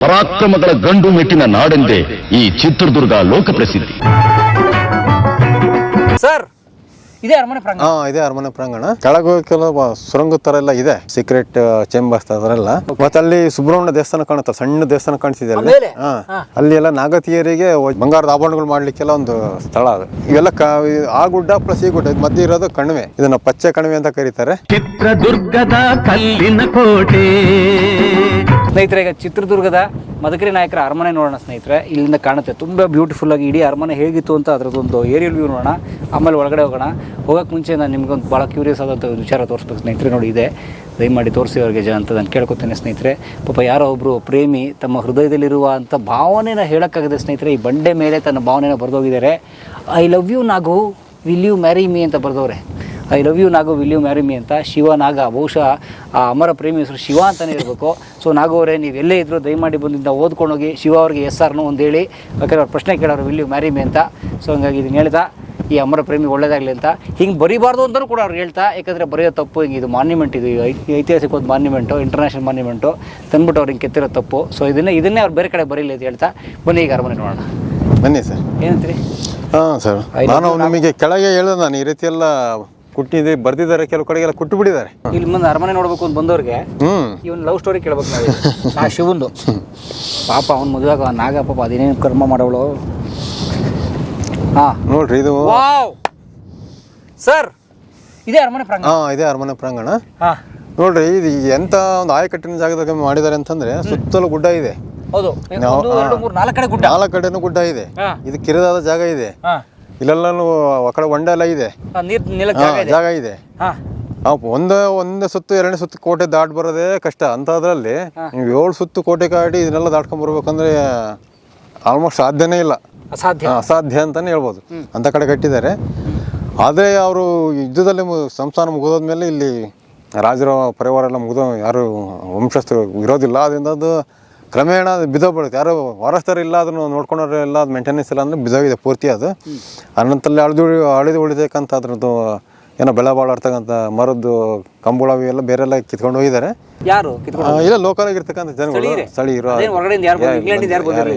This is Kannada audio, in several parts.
ಪರಾಕ್ರಮಗಳ ಗಂಡು ಮೆಟ್ಟಿನ ನಾಡೆಂದೇ ಈ ಚಿತ್ರದುರ್ಗ ಲೋಕಪ್ರಸಿದ್ಧಿ ಸರ್ ಇದೇ ಅರಮನೆ ಪ್ರಾಂಗಣ? ಹಾ ಇದೆ ಅರಮನೆ ಪ್ರಾಂಗಣ. ಕೆಳಗೆ ಕೆಲವು ಸುರಂಗ ತರ ಎಲ್ಲ ಇದೆ. ಸೀಕ್ರೆಟ್ ಚೇಂಬರ್ಸ್ ಅದರೆಲ್ಲ. ಮತ್ತೆ ಅಲ್ಲಿ ಸುಬ್ರಹ್ಮಣ್ಯ ದೇವಸ್ಥಾನ ಕಾಣುತ್ತೆ ಸಣ್ಣ ದೇವಸ್ಥಾನ ಕಾಣಿಸಿದೆ ಅಲ್ಲಿ? ಹಾ. ಅಲ್ಲಿ ಎಲ್ಲ ನಾಗತಿಯರಿಗೆ ಬಂಗಾರದ ಆಭರಣಗಳು ಮಾಡ್ಲಿಕ್ಕೆಲ್ಲ ಒಂದು ಸ್ಥಳ ಅದು. ಇವೆಲ್ಲ ಕ- ಆ ಗುಡ್ಡ ಪ್ಲಸ್ ಈ ಗುಡ್ಡ ಮಧ್ಯ ಇರೋದು ಕಣಿವೆ. ಇದನ್ನ ಪಚ್ಚೆ ಕಣಿವೆ ಅಂತ ಕರೀತಾರೆ. ಚಿತ್ರದುರ್ಗದ ಕಲ್ಲಿನ ಕೋಟೆ. ಸ್ನೇಹಿತರೆ ಈಗ ಚಿತ್ರದುರ್ಗದ ಮದಕರಿ ನಾಯಕರ ಅರಮನೆ ನೋಡೋಣ ಸ್ನೇಹಿತರೆ. ಇಲ್ಲಿಂದ ಕಾಣುತ್ತೆ. ತುಂಬ ಬ್ಯೂಟಿಫುಲ್ ಆಗಿ ಇಡೀ ಅರಮನೆ ಹೇಗಿತ್ತು ಅಂತ ಅದರದ್ದೊಂದು ಏರಿಯಲ್ ವ್ಯೂ ನೋಡೋಣ. ಆಮೇಲೆ ಒಳಗಡೆ ಹೋಗೋಣ. ಹೋಗೋಕೆ ಮುಂಚೆ ನಾನು ನಿಮ್ಗೊಂದು ಭಾಳ ಕ್ಯೂರಿಯಸ್ ಆದಂಥ ಒಂದು ವಿಚಾರ ತೋರಿಸ್ಬೇಕು ಸ್ನೇಹಿತರೆ, ನೋಡಿ ಇದೆ. ದಯಮಾಡಿ ತೋರಿಸಿ ಅವ್ರಿಗೆ ಜನ ಅಂತ ನಾನು ಕೇಳ್ಕೊತೇನೆ ಸ್ನೇಹಿತರೆ. ಪಾಪ ಯಾರೋ ಒಬ್ಬರು ಪ್ರೇಮಿ ತಮ್ಮ ಹೃದಯದಲ್ಲಿರುವ ಅಂಥ ಭಾವನೆನ ಹೇಳೋಕ್ಕಾಗದೆ ಸ್ನೇಹಿತರೆ, ಈ ಬಂಡೆ ಮೇಲೆ ತನ್ನ ಭಾವನೆನ ಬರೆದೋಗಿದ್ದಾರೆ. I love you Nagu. Will you marry me ಅಂತ ಬರೆದವ್ರೆ. I love you Nagu. Will you marry me ಅಂತ. ಶಿವ, ನಾಗ, ಬಹುಶಃ ಆ ಅಮರ ಪ್ರೇಮಿ ಹೆಸರು ಶಿವ ಅಂತಲೇ ಇರಬೇಕು ಸೊ ನಾಗು ಅವರೇ, ನೀವು ಎಲ್ಲೇ ಇದ್ದರೂ ದಯಮಾಡಿ ಬಂದಿದ್ದ ಓದ್ಕೊಂಡೋಗಿ ಶಿವ ಅವ್ರಿಗೆ ಎಸ್ ಆರ್ನು ಒಂದು ಹೇಳಿ. ಯಾಕಂದ್ರೆ ಅವ್ರು ಪ್ರಶ್ನೆ ಕೇಳೋರು ವಿಲ್ ಯು ಮ್ಯಾರಿ ಮೀ ಅಂತ. ಸೊ ಹಂಗಾಗಿ ಇದನ್ನು ಹೇಳ್ತಾ ಈ ಅಮರ ಪ್ರೇಮಿ ಒಳ್ಳೇದಾಗಲಿ ಅಂತ. ಹಿಂಗೆ ಬರಿಬಾರ್ದು ಅಂತಲೂ ಕೂಡ ಅವ್ರು ಹೇಳ್ತಾ ಯಾಕಂದರೆ ಬರೆಯೋ ತಪ್ಪು ಹಿಂಗೆ ಇದು ಮಾನ್ಯುಮೆಂಟ್ ಇದು ಐತಿಹಾಸಿಕ ಒಂದು ಮಾನ್ಯುಮೆಂಟು ಇಂಟರ್ನ್ಯಾಷನಲ್ ಮಾನ್ಯುಮೆಂಟು ತಂದ್ಬಿಟ್ಟು ಅವ್ರು ಹಿಂಗೆ ಕೆತ್ತಿರೋ ತಪ್ಪು. ಸೊ ಇದನ್ನೇ ಇದನ್ನೇ ಅವ್ರು ಬೇರೆ ಕಡೆ ಬರೀಲಿ ಅಂತ ಹೇಳ್ತಾ ಬನ್ನಿ ಈಗ ಅರಮನೆ ನೋಡೋಣ. ಬನ್ನಿ ಸರ್. ಏನಂತೀರಿ? ಹಾಂ ಸರ್. ನಾನು ನಿಮಗೆ ಕೆಳಗೆ ಹೇಳ್ದೆ ನಾನು ಈ ರೀತಿ ಎಲ್ಲ ಕುಟ್ಟಿದೆ ಬರ್ದಿದ್ದಾರೆ ಕೆಲವು ಕಡೆಗೆಲ್ಲ ಕುಟ್ಟು ಬಿಟ್ಟಿದ್ದಾರೆ ಇಲ್ಲಿ ಮುಂದೆ ಅರಮನೆ ನೋಡ್ಬೇಕು ಅಂತ ಬಂದವ್ರಿಗೆ ಇವನ್ ಲವ್ ಸ್ಟೋರಿ ಕೇಳ್ಬೇಕು ನಾವು ಆ ಶಿವಂದು. ಪಾಪ ಅವ್ನ ಮದುವೆ ನಾಗ ಪಾಪ ಅದೇನೇನು ಕರ್ಮ ಮಾಡವಳು ಹಾ. ನೋಡ್ರಿ ಇದು. ವಾವ್. ಸರ್ ಇದೇ ಅರಮನೆ ಪ್ರಾಂಗಣ. ಹಾ ಇದೆ ಅರಮನೆ ಪ್ರಾಂಗಣ. ಹಾ. ನೋಡ್ರಿ ಇದು ಎಂತ ಒಂದು ಆಯಕಟ್ಟಿನ ಜಾಗದಾಗ ಮಾಡಿದ್ದಾರೆ ಅಂತಂದ್ರೆ ಸುತ್ತಲೂ ಗುಡ್ಡ ಇದೆ. ಹೌದು. ನಾಲ್ಕು ಕಡೆ ಗುಡ್ಡ. ನಾಲ್ಕು ಕಡೆನೂ ಗುಡ್ಡ ಇದೆ. ಇದು ಕಿರಿದಾದ ಜಾಗ ಇದೆ. ಹಾ. ಇಲ್ಲೆಲ್ಲೂ ಆ ಕಡೆ ಹೊಂಡ ಎಲ್ಲ ಇದೆ. ಜಾಗ ಇದೆ. ಒಂದೇ ಒಂದೇ ಸುತ್ತು ಎರಡನೇ ಸುತ್ತು ಕೋಟೆ ದಾಟ್ ಬರೋದೇ ಕಷ್ಟ. ಅಂತದ್ರಲ್ಲಿ ನೀವು ಏಳು ಸುತ್ತು ಕೋಟೆ ಕಾಡಿ ಇದನ್ನೆಲ್ಲ ದಾಟ್ಕೊಂಡ್ ಬರ್ಬೇಕಂದ್ರೆ ಆಲ್ಮೋಸ್ಟ್ ಸಾಧ್ಯನೇ ಇಲ್ಲ. ಅಸಾಧ್ಯ. ಅಸಾಧ್ಯ ಅಂತಾನೆ ಹೇಳ್ಬೋದು. ಅಂತ ಕಡೆ ಕಟ್ಟಿದ್ದಾರೆ. ಆದರೆ ಅವರು ಯುದ್ಧದಲ್ಲಿ ಸಂಸ್ಥಾನ ಮುಗಿದೋದ್ಮೇಲೆ ಇಲ್ಲಿ ರಾಜರ ಪರಿವಾರ ಎಲ್ಲ ಮುಗಿದೋ ಯಾರು ವಂಶಸ್ಥರು ಇರೋದಿಲ್ಲ. ಅದರಿಂದ ಅದು ಕ್ರಮೇಣ ಅದು ಬಿದ್ದೋಗ್ಬಿಡುತ್ತೆ ಯಾರು ವಾರಸ್ಥರು ಇಲ್ಲ ಅದನ್ನು ನೋಡ್ಕೊಂಡ್ರೆ ಎಲ್ಲ ಅದು ಮೇಂಟೆನೆನ್ಸ್ ಇಲ್ಲ ಅಂದ್ರೆ ಬಿದ್ದೋಗಿದೆ ಪೂರ್ತಿ ಅದು. ಅನಂತರಲ್ಲಿ ಅಳಿದು ಅಳಿದು ಉಳಿತಕ್ಕಂಥ ಅದ್ರದ್ದು ಏನೋ ಬೆಳೆ ಬಾಳಾಡ್ತಕ್ಕಂಥ ಮರದ್ದು ಕಂಬಳ ಎಲ್ಲ ಬೇರೆ ಎಲ್ಲ ಕಿತ್ಕೊಂಡು ಹೋಗಿದ್ದಾರೆ. ಯಾರು ಇಲ್ಲ ಲೋಕಲ್ ಆಗಿರ್ತಕ್ಕಂಥ ಜನಗಳು. ಸ್ಥಳೀಯರೇ?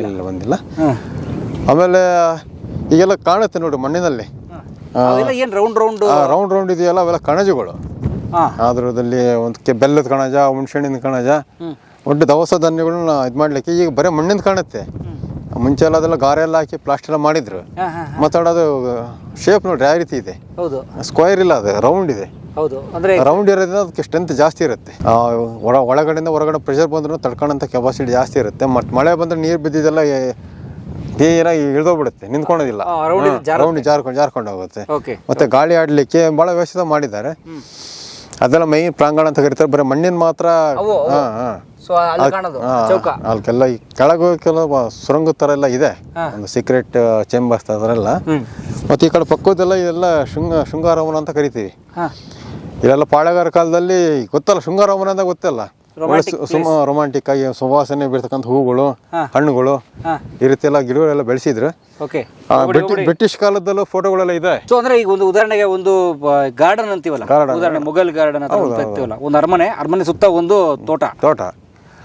ಇಲ್ಲ ಬಂದಿಲ್ಲ. ಆಮೇಲೆ ಈಗೆಲ್ಲ ಕಾಣುತ್ತೆ ನೋಡಿ ಮಣ್ಣಿನಲ್ಲಿ. ಏನ್ ರೌಂಡ್ ರೌಂಡ್ ರೌಂಡ್ ರೌಂಡ್ ಇದೆಯಲ್ಲ ಅವೆಲ್ಲ ಕಣಜಗಳು. ಅದ್ರದಲ್ಲಿ ಒಂದು ಕೆ ಬೆಲ್ಲದ ಕಣಜ ಹುಣ್ಸೆಣ್ಣಿನ ಕಣಜ ಒಂದು ಒಟ್ಟು ದವಸ ಧಾನ್ಯಗಳನ್ನ ಇದು ಮಾಡ್ಲಿಕ್ಕೆ ಈಗ ಬರೀ ಮಣ್ಣಿಂದ ಕಾಣುತ್ತೆ. ಮುಂಚೆ ಎಲ್ಲ ಅದೆಲ್ಲ ಗಾರೆ ಎಲ್ಲ ಹಾಕಿ ಪ್ಲಾಸ್ಟರ್ ಎಲ್ಲ ಮಾಡಿದ್ರು. ಹಾ ಹಾ ಮಾತಾಡೋದು ಶೇಪ್ ನೋಡ್ರಿ ಯಾವ ರೀತಿ ಇದೆ. ಹೌದು. ಸ್ಕ್ವೇರ್ ಇಲ್ಲ ಅದು ರೌಂಡ್ ಇದೆ. ಹೌದು. ಅಂದ್ರೆ ರೌಂಡ್ ಇರೋದ್ರಿಂದ ಅದಕ್ಕೆ ಸ್ಟ್ರೆಂತ್ ಜಾಸ್ತಿ ಇರುತ್ತೆ. ಆ, ಒಳ ಒಳಗಡೆಯಿಂದ ಹೊರಗಡೆ ಪ್ರೆಷರ್ ಬಂದ್ರೂ ತಡ್ಕೊಳ್ಳೋಂಥ ಕೆಪಾಸಿಟಿ ಜಾಸ್ತಿ ಇರುತ್ತೆ. ಮತ್ತು ಮಳೆ ಬಂದ್ರೆ ನೀರು ಬಿದ್ದಿದ್ದೆಲ್ಲ ಕ್ಲೀನಾಗಿ ಇಳ್ದೋಗ್ಬಿಡುತ್ತೆ ನಿಂತ್ಕೊಳ್ಳೋದಿಲ್ಲ. ಆ, round ಇಂದ ಜಾರುತ್ತೆ. ರೌಂಡ್ ಜಾರ್ಕೊಂಡು ಜಾರ್ಕೊಂಡು ಹೋಗುತ್ತೆ. ಓಕೆ ಮತ್ತೆ ಗಾಳಿ ಆಡಲಿಕ್ಕೆ ಬಹಳ ವ್ಯವಸ್ಥೆ ಮಾಡಿದ್ದಾರೆ. ಅದೆಲ್ಲ ಮೈನ್ ಪ್ರಾಂಗಣ ಅಂತ ಕರಿತಾರೆ. ಬರೀ ಮಣ್ಣಿನ ಮಾತ್ರ. ಅವು, ಅವು. ಹಾ, ಹಾ. ಸೊ ಅಲ್ಲಿ ಕಾಣೋದು ಚೌಕ. ಅಲ್ಕೆಲ್ಲ ಈ ಕೆಳಗೆ ಕೆಲವು ಸುರಂಗ ಥರ ಎಲ್ಲ ಇದೆ. ಒಂದು ಸೀಕ್ರೆಟ್ ಚೇಂಬರ್ಸ್ ಅದರೆಲ್ಲ ಮತ್ತೆ ಈ ಕಡೆ ಪಕ್ಕದೆಲ್ಲ ಇದೆಲ್ಲ ಶೃಂಗ ಶೃಂಗಾರಮನ ಅಂತ ಕರಿತೀವಿ. ಇದೆಲ್ಲ ಇಲ್ಲೆಲ್ಲ ಪಾಳೆಗಾರ ಕಾಲದಲ್ಲಿ ಗೊತ್ತಲ್ಲ ಶೃಂಗಾರಮನ ಅಂತ ಗೊತ್ತಲ್ಲ? ಸುಮ್ಮ ಸುಮ ರೊಮ್ಯಾಂಟಿಕ್ ಆಗಿ ಸುವಾಸನೆ ಬೀರ್ತಕ್ಕಂಥ ಹೂಗಳು ಹಣ್ಣುಗಳು ಈ ರೀತಿ ಎಲ್ಲ ಗಿಡಗಳೆಲ್ಲ ಬೆಳೆಸಿದ್ರು. ಬ್ರಿಟಿಷ್ ಕಾಲದಲ್ಲೂ ಫೋಟೋಗಳೆಲ್ಲ ಇದೆ. ಸೊ ಅಂದ್ರೆ ಈಗ ಒಂದು ಉದಾಹರಣೆಗೆ ಒಂದು ಗಾರ್ಡನ್ ಅಂತೀವಲ್ಲ. ಉದಾಹರಣೆ ಮೊಘಲ್ ಗಾರ್ಡನ್ ಅಂತ ಅಂತ ಅಂತೀವಲ್ಲ ಒಂದು ಅರಮನೆ ಅರಮನೆ ಸುತ್ತ ಒಂದು ತೋಟ. ತೋಟ.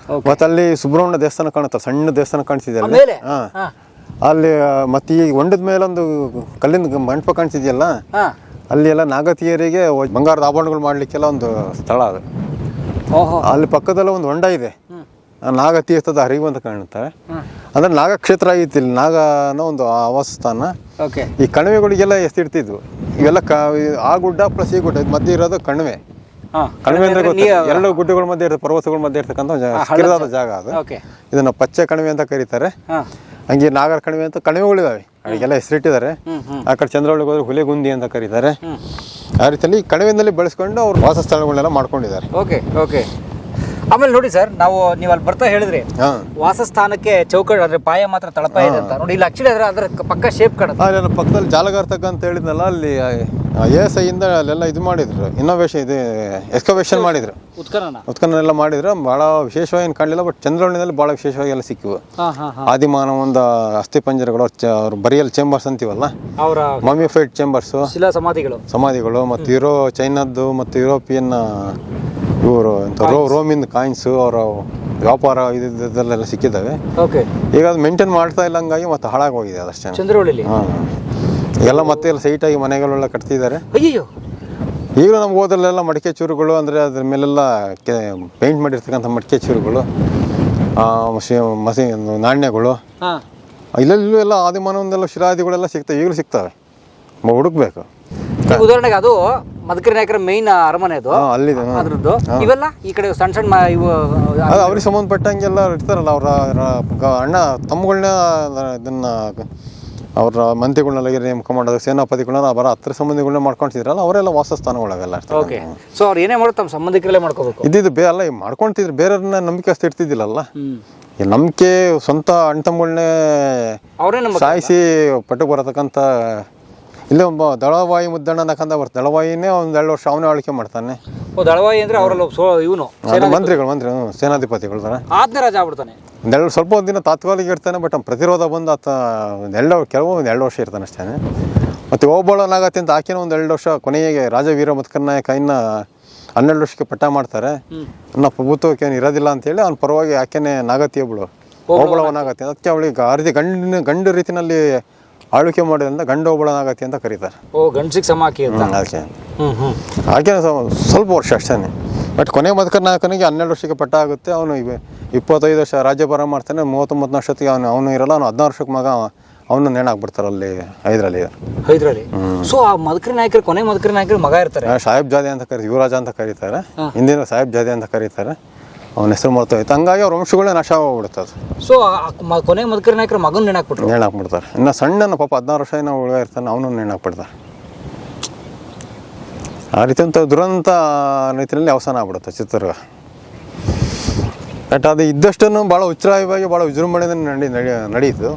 Okay. ಮತ್ತೆ ಅಲ್ಲಿ ಸುಬ್ರಹ್ಮಣ್ಯ ದೇವಸ್ಥಾನ ಕಾಣುತ್ತೆ ಸಣ್ಣ ದೇವಸ್ಥಾನ ಕಾಣಿಸಿದೆ ಅಲ್ಲಿ. ಹಾ. ಅಲ್ಲಿ ಮತ್ತೆ ಈ ಹೊಂಡದ ಮೇಲೆ ಒಂದು ಕಲ್ಲಿನ ಮಂಟಪ ಕಾಣಿಸಿದೆಯಲ್ಲ ಹಾ. ಅಲ್ಲಿ ಎಲ್ಲ ನಾಗತಿಯರಿಗೆ ಬಂಗಾರದ ಆಭರಣಗಳು ಮಾಡ್ಲಿಕ್ಕೆಲ್ಲ ಒಂದು ಸ್ಥಳ ಅದು. ಓಹೋ. ಅಲ್ಲಿ ಪಕ್ಕದಲ್ಲ ಒಂದು ಹೊಂಡ ಇದೆ. ನಾಗತೀರ್ಥದ ಹರಿವು ಅಂತ ಕಾಣುತ್ತೆ. ಅಂದ್ರೆ ನಾಗಕ್ಷೇತ್ರ ಆಗಿತ್ತು ಇಲ್ಲಿ ನಾಗನ ಒಂದು ಆವಾಸಸ್ಥಾನ. ಈ ಕಣಿವೆಗಳಿಗೆಲ್ಲ ಎಸ್ತಿಡ್ತಿದ್ವು ಇವೆಲ್ಲ ಕ ಆ ಗುಡ್ಡ ಪ್ಲಸ್ ಈ ಗುಡ್ಡ ಮಧ್ಯ ಇರೋದು ಕಣಿವೆ. ಕಣಿವೆ ಅಂದ್ರೆ ಎರಡು ಗುಡ್ಡಗಳ ಮಧ್ಯೆ ಇರ್ತದೆ ಪರ್ವತಗಳ ಮಧ್ಯೆ ಇರ್ತಕ್ಕಂಥ ಕಿರಿದಾದ ಜಾಗ ಅದು. ಇದನ್ನ ಪಚ್ಚೆ ಕಣಿವೆ ಅಂತ ಕರೀತಾರೆ. ಹಂಗೆ ನಾಗರ ಕಣಿವೆ ಅಂತ ಕಣಿವೆಗಳಿದಾವೆ. ಅದಕ್ಕೆಲ್ಲ ಹೆಸರಿಟ್ಟಿದ್ದಾರೆ. ಆ ಕಡೆ ಚಂದ್ರವಳ್ಳಿಗೆ ಹೋದ್ರೆ ಹುಲೆಗುಂದಿ ಅಂತ ಕರೀತಾರೆ. ಆ ರೀತಿಯಲ್ಲಿ ಕಣಿವೆಯಲ್ಲಿ ಬೆಳೆಸ್ಕೊಂಡು ಅವ್ರ ವಾಸ ಸ್ಥಳಗಳನ್ನೆಲ್ಲ ಮಾಡ್ಕೊಂಡಿದ್ದಾರೆ. ಓಕೆ ಓಕೆ ಆಮೇಲೆ ನೋಡಿ ಸರ್ ನಾವು ನೀವು ಅಲ್ಲಿ ಬರ್ತಾ ಹೇಳಿದ್ರಿ ವಾಸಸ್ಥಾನಕ್ಕೆ ಚೌಕಟ್ ಅಂದ್ರೆ ಪಾಯ ಮಾತ್ರ ತಳಪಾಯ ಇದೆ ಅಂತ. ನೋಡಿ ಇಲ್ಲಿ ಆಕ್ಚುಲಿ ಅದ್ರ ಅದ್ರ ಪಕ್ಕ ಶೇಪ್ ಅಲ್ಲೆಲ್ಲ ಪಕ್ಕದಲ್ಲಿ ಜಾಲಗಾರ್ತಕ್ಕ ಅಂತ ಹೇಳಿದ್ನಲ್ಲ ಅಲ್ಲಿ ಎ ಎಸ್ ಐಯಿಂದ ಅಲ್ಲೆಲ್ಲ ಇದು ಮಾಡಿದ್ರು. ಇನ್ನೋವೇಷನ್ ಇದು ಎಕ್ಸ್ಕವೇಷನ್ ಮಾಡಿದ್ರು. ಉತ್ಖನನ. ಎಲ್ಲ ಮಾಡಿದ್ರು. ಭಾಳ ವಿಶೇಷವಾಗಿ ಏನು ಕಾಣಲಿಲ್ಲ ಬಟ್ ಚಂದ್ರವಳ್ಳಿನಲ್ಲಿ ಭಾಳ ವಿಶೇಷವಾಗಿ ಎಲ್ಲ ಸಿಕ್ಕಿವು. ಆದಿಮಾನವಂದ ಅಸ್ಥಿಪಂಜರಗಳು ಚ- ಅವ್ರು ಬರಿಯಲ್ ಚೇಂಬರ್ಸ್ ಅಂತೀವಲ್ಲ? ಅವರ ಮಮ್ಮಿಫೈಡ್ ಚೇಂಬರ್ಸ್ ಶಿಲಾ ಸಮಾಧಿಗಳು. ಸಮಾಧಿಗಳು ಮತ್ತು ಯುರೋ ಚೈನಾದ್ದು ಮತ್ತು ಯುರೋಪಿಯನ್ ಇವರು ಎಂತ ರೋ ರೋಮಿಂದ ಕಾಯಿನ್ಸು ಅವರ ವ್ಯಾಪಾರ ಇದೆಲ್ಲ ಸಿಕ್ಕಿದ್ದಾವೆ. ಈಗ ಅದು ಮೇಂಟೈನ್ ಮಾಡ್ತಾ ಇಲ್ಲ ಹಂಗಾಗಿ ಮತ್ತೆ ಹಾಳಾಗಿ ಹೋಗಿದೆ ಅದಷ್ಟೇ ಚಂದ್ರವಳ್ಳಿಲಿ? ಹಾಂ. ಎಲ್ಲ ಮತ್ತೆ ಎಲ್ಲ ಸೈಟಾಗಿ ಮನೆಗಳೆಲ್ಲ ಕಟ್ತಿದ್ದಾರೆ. ಅಯ್ಯೋ ಈಗಲೂ ನಮ್ಗೆ ಹೋದಲ್ಲೆಲ್ಲ ಮಡಿಕೆ ಚೂರುಗಳು ಅಂದರೆ ಅದ್ರ ಮೇಲೆಲ್ಲ ಕೆ ಪೇಂಟ್ ಮಾಡಿರ್ತಕ್ಕಂಥ ಮಡಿಕೆ ಚೂರುಗಳು ಮಸಿ ನಾಣ್ಯಗಳು. ಹಾಂ. ಇಲ್ಲೆಲ್ಲೂ ಎಲ್ಲ ಆದಿಮಾನವನ್ನೆಲ್ಲ ಶಿರಾದಿಗಳೆಲ್ಲ ಸಿಗ್ತವೆ ಈಗಲೂ ಸಿಗ್ತವೆ. ಹುಡುಕ್ಬೇಕು. ಉದಾಹರಣೆಗೆ ಅದು ಮದಕರಿ ನಾಯಕರ ಮೇಯ್ನ್ ಅರಮನೆ ಅದು. ಅಲ್ಲಿದೆ. ಅದ್ರದ್ದು. ಇವೆಲ್ಲ ಈ ಕಡೆ ಸಣ್ಣ ಸಣ್ಣ ಇವು ಅದು ಅವ್ರಿಗೆ ಸಂಬಂಧಪಟ್ಟಂಗೆಲ್ಲ ಇರ್ತಾರಲ್ಲ ಅವರ ಅಣ್ಣ ತಮ್ಮಗಳನ್ನ ಇದನ್ನ ಅವರ ಮಂತ್ರಿಗಳನ್ನೆಲ್ಲ ನೇಮಕ ಮಾಡೋದು ಸೇನಾಪತಿಗಳನ್ನ ಅವರ ಹತ್ರ ಸಂಬಂಧಿಗಳನ್ನ ಮಾಡ್ಕೊಂತಿದ್ರಲ್ಲ ಅವರೆಲ್ಲ ವಾಸಸ್ಥಾನಗಳವೆಲ್ಲ. ಓಕೆ ಸೊ ಅವ್ರು ಏನೇ ಮಾಡೋದು ತಮ್ಮ ಸಂಬಂಧಿಕರಲ್ಲೇ ಮಾಡ್ಕೋಬೇಕು. ಇದ್ದಿದ್ದು ಬೇ ಅಲ್ಲ ಮಾಡ್ಕೊಂತಿದ್ರು ಬೇರೆಯವ್ರನ್ನ ನಂಬಿಕೆ ಅಷ್ಟು ಇರ್ತಿದ್ದಿಲ್ಲಲ್ಲ. ಈ ನಂಬಿಕೆ ಸ್ವಂತ ಅಣ್ಣ ತಮ್ಮಗಳನ್ನೇ ಸಾಯಿಸಿ ಪಟ್ಟು ಬರತಕ್ಕಂಥ ಇಲ್ಲೇ ಒಬ್ಬ ದಳವಾಯಿ ಮುದ್ದಣ್ಣ ನಕಂದ ಬರ್ತಾನೆ ದಳವಾಯಿನೇ ಒಂದು ಎರಡು ವರ್ಷ ಅವನೇ ಆಳ್ಕೆ ಮಾಡ್ತಾನೆ. ಓ ದಳವಾಯಿ ಅಂದ್ರೆ ಅವರಲ್ಲಿ ಒಬ್ಬ ಸೋ ಇವನು? ಅದು ಮಂತ್ರಿಗಳು ಮಂತ್ರಿ ಸೇನಾಧಿಪತಿಗಳು ರಾಜ ಆಗ್ಬಿಡ್ತಾನೆ. ಒಂದೆರಡು ಸ್ವಲ್ಪ ಒಂದು ದಿನ ತಾತ್ಕಾಲಿಕ ಇರ್ತಾನೆ ಬಟ್ ಅವ್ನು ಪ್ರತಿರೋಧ ಬಂದು ಆತ ಒಂದೆರಡು ಕೆಲವು ಒಂದು ಎರಡು ವರ್ಷ ಇರ್ತಾನೆ ಅಷ್ಟೇ. ಮತ್ತು ಓಬಳನಾಗತ್ತೆ ಅಂತ ಆಕೆನ ಒಂದು ಎರಡು ವರ್ಷ ಕೊನೆಗೆ ರಾಜವೀರ ಮತ್ಕರ್ನಾಯಕ ಇನ್ನ ಹನ್ನೆರಡು ವರ್ಷಕ್ಕೆ ಪಟ್ಟ ಮಾಡ್ತಾರೆ. ನನ್ನ ಪ್ರಭುತ್ವಕ್ಕೆ ಏನು ಇರೋದಿಲ್ಲ ಅಂತೇಳಿ ಅವ್ನ ಪರವಾಗಿ ಆಕೆನೆ ನಾಗತಿ ಒಬ್ಳು ಓಬಳವನಾಗತ್ತೆ. ಅದಕ್ಕೆ ಅವಳಿಗೆ ಅರ್ಧಿ ಗಂಡಿನ ಗಂಡು ರೀತಿನಲ್ಲಿ ಆಳ್ವಿಕೆ ಮಾಡೋದ್ರಿಂದ ಗಂಡ ಒಬ್ಬಳನಾಗತಿ ಅಂತ ಕರೀತಾರೆ. ಓ ಗಂಡಸಿಗೆ ಸಮ ಹಾಕಿ ಅಂತ. ಅದಕ್ಕೆ ಆಕೆ ಸ್ವಲ್ಪ ವರ್ಷ ಅಷ್ಟೇ ಬಟ್ ಕೊನೆ ಮದಕರ್ನಾಯಕನಿಗೆ ಹನ್ನೆರಡು ವರ್ಷಕ್ಕೆ ಪಟ್ಟ ಆಗುತ್ತೆ. ಅವನು ಇವ ಇಪ್ಪತ್ತೈದು ವರ್ಷ ರಾಜ್ಯಭಾರ ಮಾಡ್ತಾನೆ ಮೂವತ್ತೊಂಬತ್ತು ವರ್ಷಕ್ಕೆ ಅವನು ಅವನು ಇರಲ್ಲ ಅವನು ಹದಿನಾರು ವರ್ಷಕ್ಕೆ ಮಗ ಅವನು ನೇಣಾಕ್ಬಿಡ್ತಾರೆ ಅಲ್ಲಿ ಹೈದರಲ್ಲಿ. ಹೈದ್ರಲ್ಲಿ? ಸೊ ಆ ಮದಕರಿ ನಾಯಕರು ಕೊನೆ ಮದಕರಿ ನಾಯಕರು ಮಗ ಇರ್ತಾರೆ? ಸಾಹೇಬ್ ಜಾದೆ ಅಂತ ಕರೀತಾರೆ ಯುವರಾಜ ಅಂತ ಕರೀತಾರೆ. ಹಿಂದಿನ ಸಾಹೇಬ್ ಜಾದೆ ಅಂತ ಕರೀತಾರೆ. ಅವನ ಹೆಸರು ಮರ್ತೋಯ್ತು. ಹಂಗಾಗಿ ಅವ್ರ ವಂಶಗಳೇ ನಾಶ ಹೋಗ್ಬಿಡ್ತದೆ ಸೊ ಕೊನೆ ಮದಕರಿ ನಾಯಕರು ಮಗನ ನೆನಾಕ್ಬಿಟ್ರು ನೆನಾಕ್ಬಿಡ್ತಾರೆ ಇನ್ನು ಸಣ್ಣನ ಪಾಪ ಹದಿನಾರು ವರ್ಷ ಏನೋ ಹುಡುಗ ಇರ್ತಾನೆ ಅವನು ನೆನಾಕ್ಬಿಡ್ತಾರೆ ಆ ರೀತಿ ಅಂತ ದುರಂತ ರೀತಿಯಲ್ಲಿ ಅವಸಾನ ಆಗ್ಬಿಡುತ್ತೆ ಚಿತ್ರದುರ್ಗ. ಬಟ್ ಅದು ಇದ್ದಷ್ಟನ್ನು ಭಾಳ ಉಚ್ಚರಾಯವಾಗಿ ಭಾಳ ವಿಜೃಂಭಣೆಯಿಂದ ನಡಿ ನಡಿ ನಡೀತು.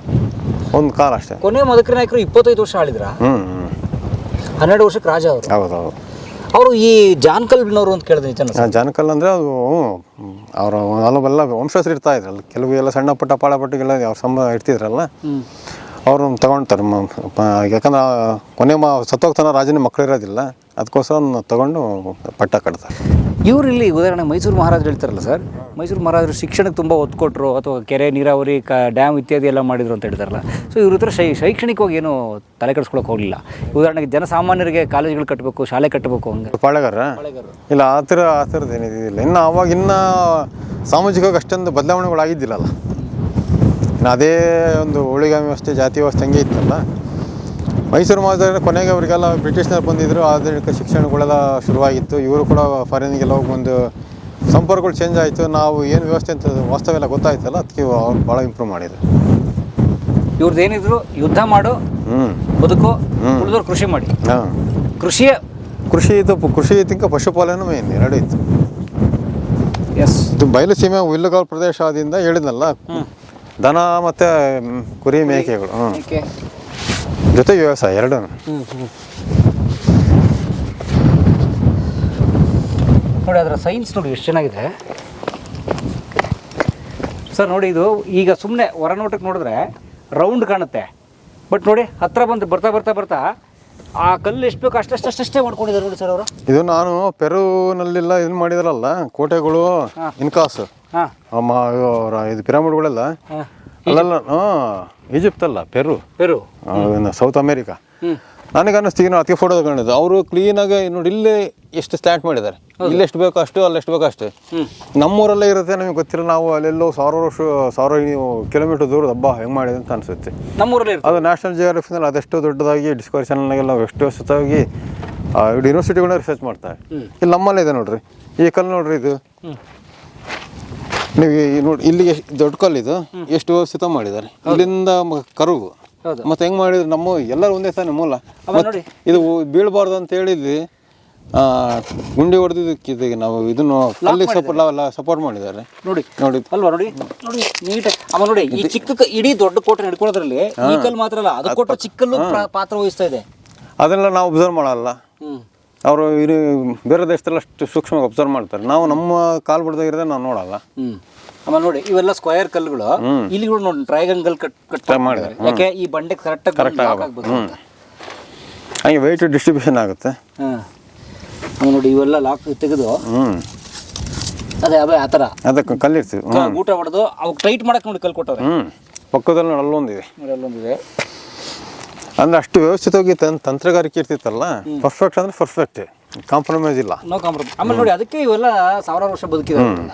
ಒಂದು ಕಾಲ ಅಷ್ಟೇ. ಕೊನೆ ಮದಕರಿ ನಾಯಕರು ಇಪ್ಪತ್ತೈದು ವರ್ಷ ಆಳಿದ್ರ? ಹ್ಞೂ ಹ್ಞೂ ಹನ್ನೆರಡು ವರ್ಷಕ್ಕೆ ರಾಜ ಅವರು. ಹೌದು ಹೌದು. ಅವರು ಈ ಜಾನ್ಕಲ್ನವರು ಅಂತ ಕೇಳಿದ್ರೆ ಜನ ಜಾನಕಲ್ ಅಂದರೆ ಅದು ಅವರ ಹಲವೆಲ್ಲ ವಂಶಸ್ಥರು ಇರ್ತಾ ಇದ್ರಲ್ಲ. ಕೆಲವು ಎಲ್ಲ ಸಣ್ಣ ಪುಟ್ಟ ಪಾಳ ಪಟ್ಟಿಗೆಲ್ಲ ಅವ್ರ ಸಂಬಂಧ ಇರ್ತಿದ್ರಲ್ಲ ಅವರು ಪ- ಯಾಕಂದ್ರೆ ಕೊನೆ ಮ ಸತ್ತೋಗ್ತಾನ ರಾಜನ ಮಕ್ಕಳು ಇರೋದಿಲ್ಲ. ಅದಕ್ಕೋಸ್ಕರ ತಗೊಂಡು ಪಟ್ಟ ಕಟ್ತಾರೆ. ಇವ್ರು ಇಲ್ಲಿ ಉದಾಹರಣೆ ಮೈಸೂರು ಮಹಾರಾಜರು ಹೇಳ್ತಾರಲ್ಲ ಸರ್? ಮೈಸೂರು ಮಹಾರಾಜರು ಶಿಕ್ಷಣಕ್ಕೆ ತುಂಬ ಒತ್ತು ಕೊಟ್ಟರು ಅಥವಾ ಕೆರೆ ನೀರಾವರಿ ಕ ಡ್ಯಾಮ್ ಇತ್ಯಾದಿ ಎಲ್ಲ ಮಾಡಿದರು ಅಂತ ಹೇಳ್ತಾರಲ್ಲ. ಸೊ ಇವ್ರ ಹತ್ರ ಶೈ ಶೈಕ್ಷಣಿಕವಾಗಿ ಏನು ತಲೆ ಕೆಡಿಸ್ಕೊಳಕ್ಕೆ ಹೋಗಲಿಲ್ಲ. ಉದಾಹರಣೆಗೆ ಜನಸಾಮಾನ್ಯರಿಗೆ ಕಾಲೇಜ್ಗಳು ಕಟ್ಟಬೇಕು ಶಾಲೆ ಕಟ್ಟಬೇಕು ಹಂಗೆ. ಪಾಳೆಗಾರ? ಇಲ್ಲ ಆ ಥರ ಆ ಥರದ್ದು ಏನಿದಿಲ್ಲ ಇನ್ನು ಅವಾಗ ಇನ್ನು ಸಾಮಾಜಿಕವಾಗಿ ಅಷ್ಟೊಂದು ಬದಲಾವಣೆಗಳಾಗಿದ್ದಿಲ್ಲಲ್ಲ. ಇನ್ನು ಅದೇ ಒಂದು ಉಳಿಗಾಮಿ ವ್ಯವಸ್ಥೆ ಜಾತಿ ವ್ಯವಸ್ಥೆ ಹಂಗೆ ಇತ್ತಲ್ಲ. ಮೈಸೂರು ಮಾತ್ರ ಕೊನೆಗೆ ಅವರಿಗೆಲ್ಲ ಬ್ರಿಟಿಷ್ನವ್ರು ಬಂದಿದ್ದರು ಆಧುನಿಕ ಶಿಕ್ಷಣಗಳೆಲ್ಲ ಶುರುವಾಗಿತ್ತು. ಇವರು ಕೂಡ ಫಾರಿನ್ಗೆಲ್ಲ ಹೋಗಿ ಒಂದು ಸಂಪರ್ಕಗಳು ಚೇಂಜ್ ಆಯಿತು. ನಾವು ಏನು ವ್ಯವಸ್ಥೆ ಅಂತ ವಾಸ್ತವ ಎಲ್ಲ ಗೊತ್ತಾಯ್ತಲ್ಲ ಅದಕ್ಕೆ ಅವ್ರು ಭಾಳ ಇಂಪ್ರೂವ್ ಮಾಡಿದ್ರು. ಇವ್ರದ್ದು ಏನಿದ್ರು ಯುದ್ಧ ಮಾಡು ಬದುಕು ಉಳಿದವ್ರು ಕೃಷಿ ಮಾಡಿ. ಹಾಂ. ಕೃಷಿಯೇ ಕೃಷಿ ಇದು ಕೃಷಿ ತಿಂಕ ಪಶುಪಾಲನೆ ಮೇನ್ ಎರಡು ಇತ್ತು. ಎಸ್ ಇದು ಬಯಲು ಸೀಮೆ ಹುಲ್ಲುಗಾವಲು ಪ್ರದೇಶ ಆದಿಂದ ಹೇಳಿದ್ನಲ್ಲ ದನ ಮತ್ತು ಕುರಿ ಮೇಕೆಗಳು ಹ್ಞೂ ಜೊತೆಗೆ ವ್ಯವಸಾಯ ಎರಡೂ ನೋಡಿ ಅದರ ಸೈನ್ಸ್ ನೋಡಿ ಎಷ್ಟು ಚೆನ್ನಾಗಿದೆ. ಸರ್ ನೋಡಿ ಇದು ಈಗ ಸುಮ್ಮನೆ ಹೊರನೋಟಕ್ಕೆ ನೋಡಿದ್ರೆ ರೌಂಡ್ ಕಾಣುತ್ತೆ. ಬಟ್ ನೋಡಿ ಹತ್ರ ಬಂದು ಬರ್ತಾ ಬರ್ತಾ ಬರ್ತಾ ಆ ಕಲ್ಲು ಎಷ್ಟು ಬೇಕು ಅಷ್ಟಷ್ಟಷ್ಟೇ ಮಾಡ್ಕೊಂಡಿದ್ದಾರೆ ನೋಡಿ ಸರ್ ಅವರು. ಇದು ನಾನು ಪೆರುನಲ್ಲೆಲ್ಲ ಇದನ್ನ ಮಾಡಿದಾರಲ್ಲ ಕೋಟೆಗಳು ಇನ್ಕಾಸ್ ಹಾಂ. ಅಮ್ಮ ಇವ್ರ ಇದು ಪಿರಮಿಡ್ಗಳೆಲ್ಲ. ಅಲ್ಲೆಲ್ಲ ಹಾಂ ಈಜಿಪ್ಟ್ ಅಲ್ಲ ಪೆರು. ಪೆರು. South America. ನನಗೆ ಅನ್ನಿಸ್ತು ಈಗ ಅದಕ್ಕೆ ಫೋಟೋ ತಗೊಂಡಿದ್ದು. ಅವರು ಕ್ಲೀನಾಗಿ ನೋಡಿ ಇಲ್ಲೇ ಎಷ್ಟು ಸ್ಟ್ಯಾಂಡ್ ಮಾಡಿದ್ದಾರೆ. ಇಲ್ಲಿ ಎಷ್ಟು ಬೇಕು ಅಷ್ಟು ಅಲ್ಲಿ ಎಷ್ಟು ಬೇಕು ಅಷ್ಟು. ಹ್ಞೂ ನಮ್ಮೂರಲ್ಲೇ ಇರುತ್ತೆ ನಮಗೆ ಗೊತ್ತಿಲ್ಲ. ನಾವು ಅಲ್ಲೆಲ್ಲೋ ಸಾವಿರ ವರ್ಷ ಸಾವಿರ ನೀವು ಕಿಲೋಮೀಟರ್ ದೂರದ ಹಬ್ಬ ಹೆಂಗೆ ಮಾಡಿದೆ ಅಂತ ಅನಿಸುತ್ತೆ. ನಮ್ಮೂರಲ್ಲಿ ಅದು ನ್ಯಾಷನಲ್ ಜಿಯೋಗ್ರಫಿನಲ್ಲಿ ಅದೆಷ್ಟು ದೊಡ್ಡದಾಗಿ ಡಿಸ್ಕವರಿ ಚಾನಲ್ನಾಗೆಲ್ಲ ಎಷ್ಟು ಹೊಸದಾಗಿ ಇಡೀ ಯೂನಿವರ್ಸಿಟಿಗಳನ್ನ ರಿಸರ್ಚ್ ಮಾಡ್ತಾರೆ. ಇಲ್ಲಿ ನಮ್ಮಲ್ಲೇ ಇದೆ ನೋಡ್ರಿ. ಈ ಕಲ್ಲು ನೋಡ್ರಿ ಇದು. ನೀವು ನೋಡಿ ಇಲ್ಲಿ ಎಷ್ಟು ದೊಡ್ಡ ಕಲ್ಲು ಇದು ಎಷ್ಟು ವ್ಯವಸ್ಥಿತ ಮಾಡಿದ್ದಾರೆ. ಇಲ್ಲಿಂದ ಕರುಗು. ಮತ್ತೆ ಹೆಂಗ್ ಮಾಡಿದ್ರು ನಮ್ಮ ಎಲ್ಲರೂ ಒಂದೇ ತಾನೆ ಮೂಲ. ಇದು ಬೀಳ್ಬಾರ್ದು ಅಂತ ಹೇಳಿದ್ವಿ. ಆ, ಗುಂಡಿ ಹೊಡೆದಿದ್ದಕ್ಕೆ ನಾವು ಇದನ್ನು ಕಲ್ಲಿಗೆ ಸಪೋರ್ಟ್ ಸಪೋರ್ಟ್ ಮಾಡಿದ್ದಾರೆ. ನೋಡಿ. ನೋಡಿ. ಅಲ್ವಾ ನೋಡಿ? ನೋಡಿ ನೀಟ್ ಆಮೇಲೆ ನೋಡಿ ಈ ಚಿಕ್ಕ ಇಡೀ ದೊಡ್ಡ ಕೋಟೆ ಹಿಡ್ಕೊಳ್ಳೋದ್ರಲ್ಲಿ ಈ ಕಲ್ಲು ಮಾತ್ರ ಅಲ್ಲ ಅದು ಕೊಟ್ಟು ಚಿಕ್ಕಲ್ಲೂ ಪಾತ್ರ ವಹಿಸ್ತಾ ಇದೆ. ಅದನ್ನೆಲ್ಲ ನಾವು ಅಬ್ಸರ್ವ್ ಮಾಡಲ್ಲ. ಅವರು ಇದು ಬೇರೆ ದೇಶದಲ್ಲಿ ಅಷ್ಟು ಸೂಕ್ಷ್ಮವಾಗಿ ಅಬ್ಸರ್ವ್ ಮಾಡ್ತಾರೆ. ನಾವು ನಮ್ಮ ಕಾಲು ಬಿಡ್ದಾಗಿರೋದೇ ನಾವು ನೋಡಲ್ಲ ಆಮೇಲೆ ನೋಡಿ ಇವೆಲ್ಲ ಸ್ಕ್ವಯರ್ ಕಲ್ಲುಗಳು. ಇಲ್ಲಿ ಕೂಡ ನೋಡಿ ಟ್ರೈಗಂಗಲ್ ಕಟ್ ಕಟ್ ಮಾಡಿದ್ದಾರೆ. ಯಾಕೆ ಈ ಬಂಡೆಗೆ ಕರೆಕ್ಟಾಗಿ ಕರೆಕ್ಟ್ ಆಗಬೇಕು ಹಂಗೆ ವೆಯ್ಟ್ ಡಿಸ್ಟ್ರಿಬ್ಯೂಷನ್ ಆಗುತ್ತೆ. ಹಾಂ. ನೋಡಿ ಇವೆಲ್ಲ ಲಾಕ್ ತೆಗೆದು ಅದೇ ಅದೇ ಆ ಥರ. ಅದಕ್ಕೆ ಕಲ್ಲಿರ್ತೀವಿ ಊಟ ಹೊಡೆದು ಅವಾಗ ಟೈಟ್ ಮಾಡಕ್ಕೆ ನೋಡಿ ಕಲ್ಲು ಕೊಟ್ಟವ್ರೆ. ಹ್ಞೂ ಪಕ್ಕದಲ್ಲಿ ನೋಡಿ ಅಲ್ಲೊಂದಿದೆ. ನೋಡಿ ಅಲ್ಲೊಂದಿದೆ. ಅಂದ್ರೆ ಅಷ್ಟು ವ್ಯವಸ್ಥಿತವಾಗಿ ತಂತ್ರಗಾರಿಕೆ ಇರ್ತಿತ್ತಲ್ಲ ಪರ್ಫೆಕ್ಟ್ ಅಂದ್ರೆ ಪರ್ಫೆಕ್ಟ್ ಕಾಂಪ್ರಮೈಸ್ ಇಲ್ಲ. ನೋ ಕಾಂಪ್ರಮೈಸ್ ಆಮೇಲೆ ನೋಡಿ ಅದಕ್ಕೆ ಇವೆಲ್ಲ ಸಾವಿರಾರು ವರ್ಷ ಬದುಕಿದಾರಲ್ಲ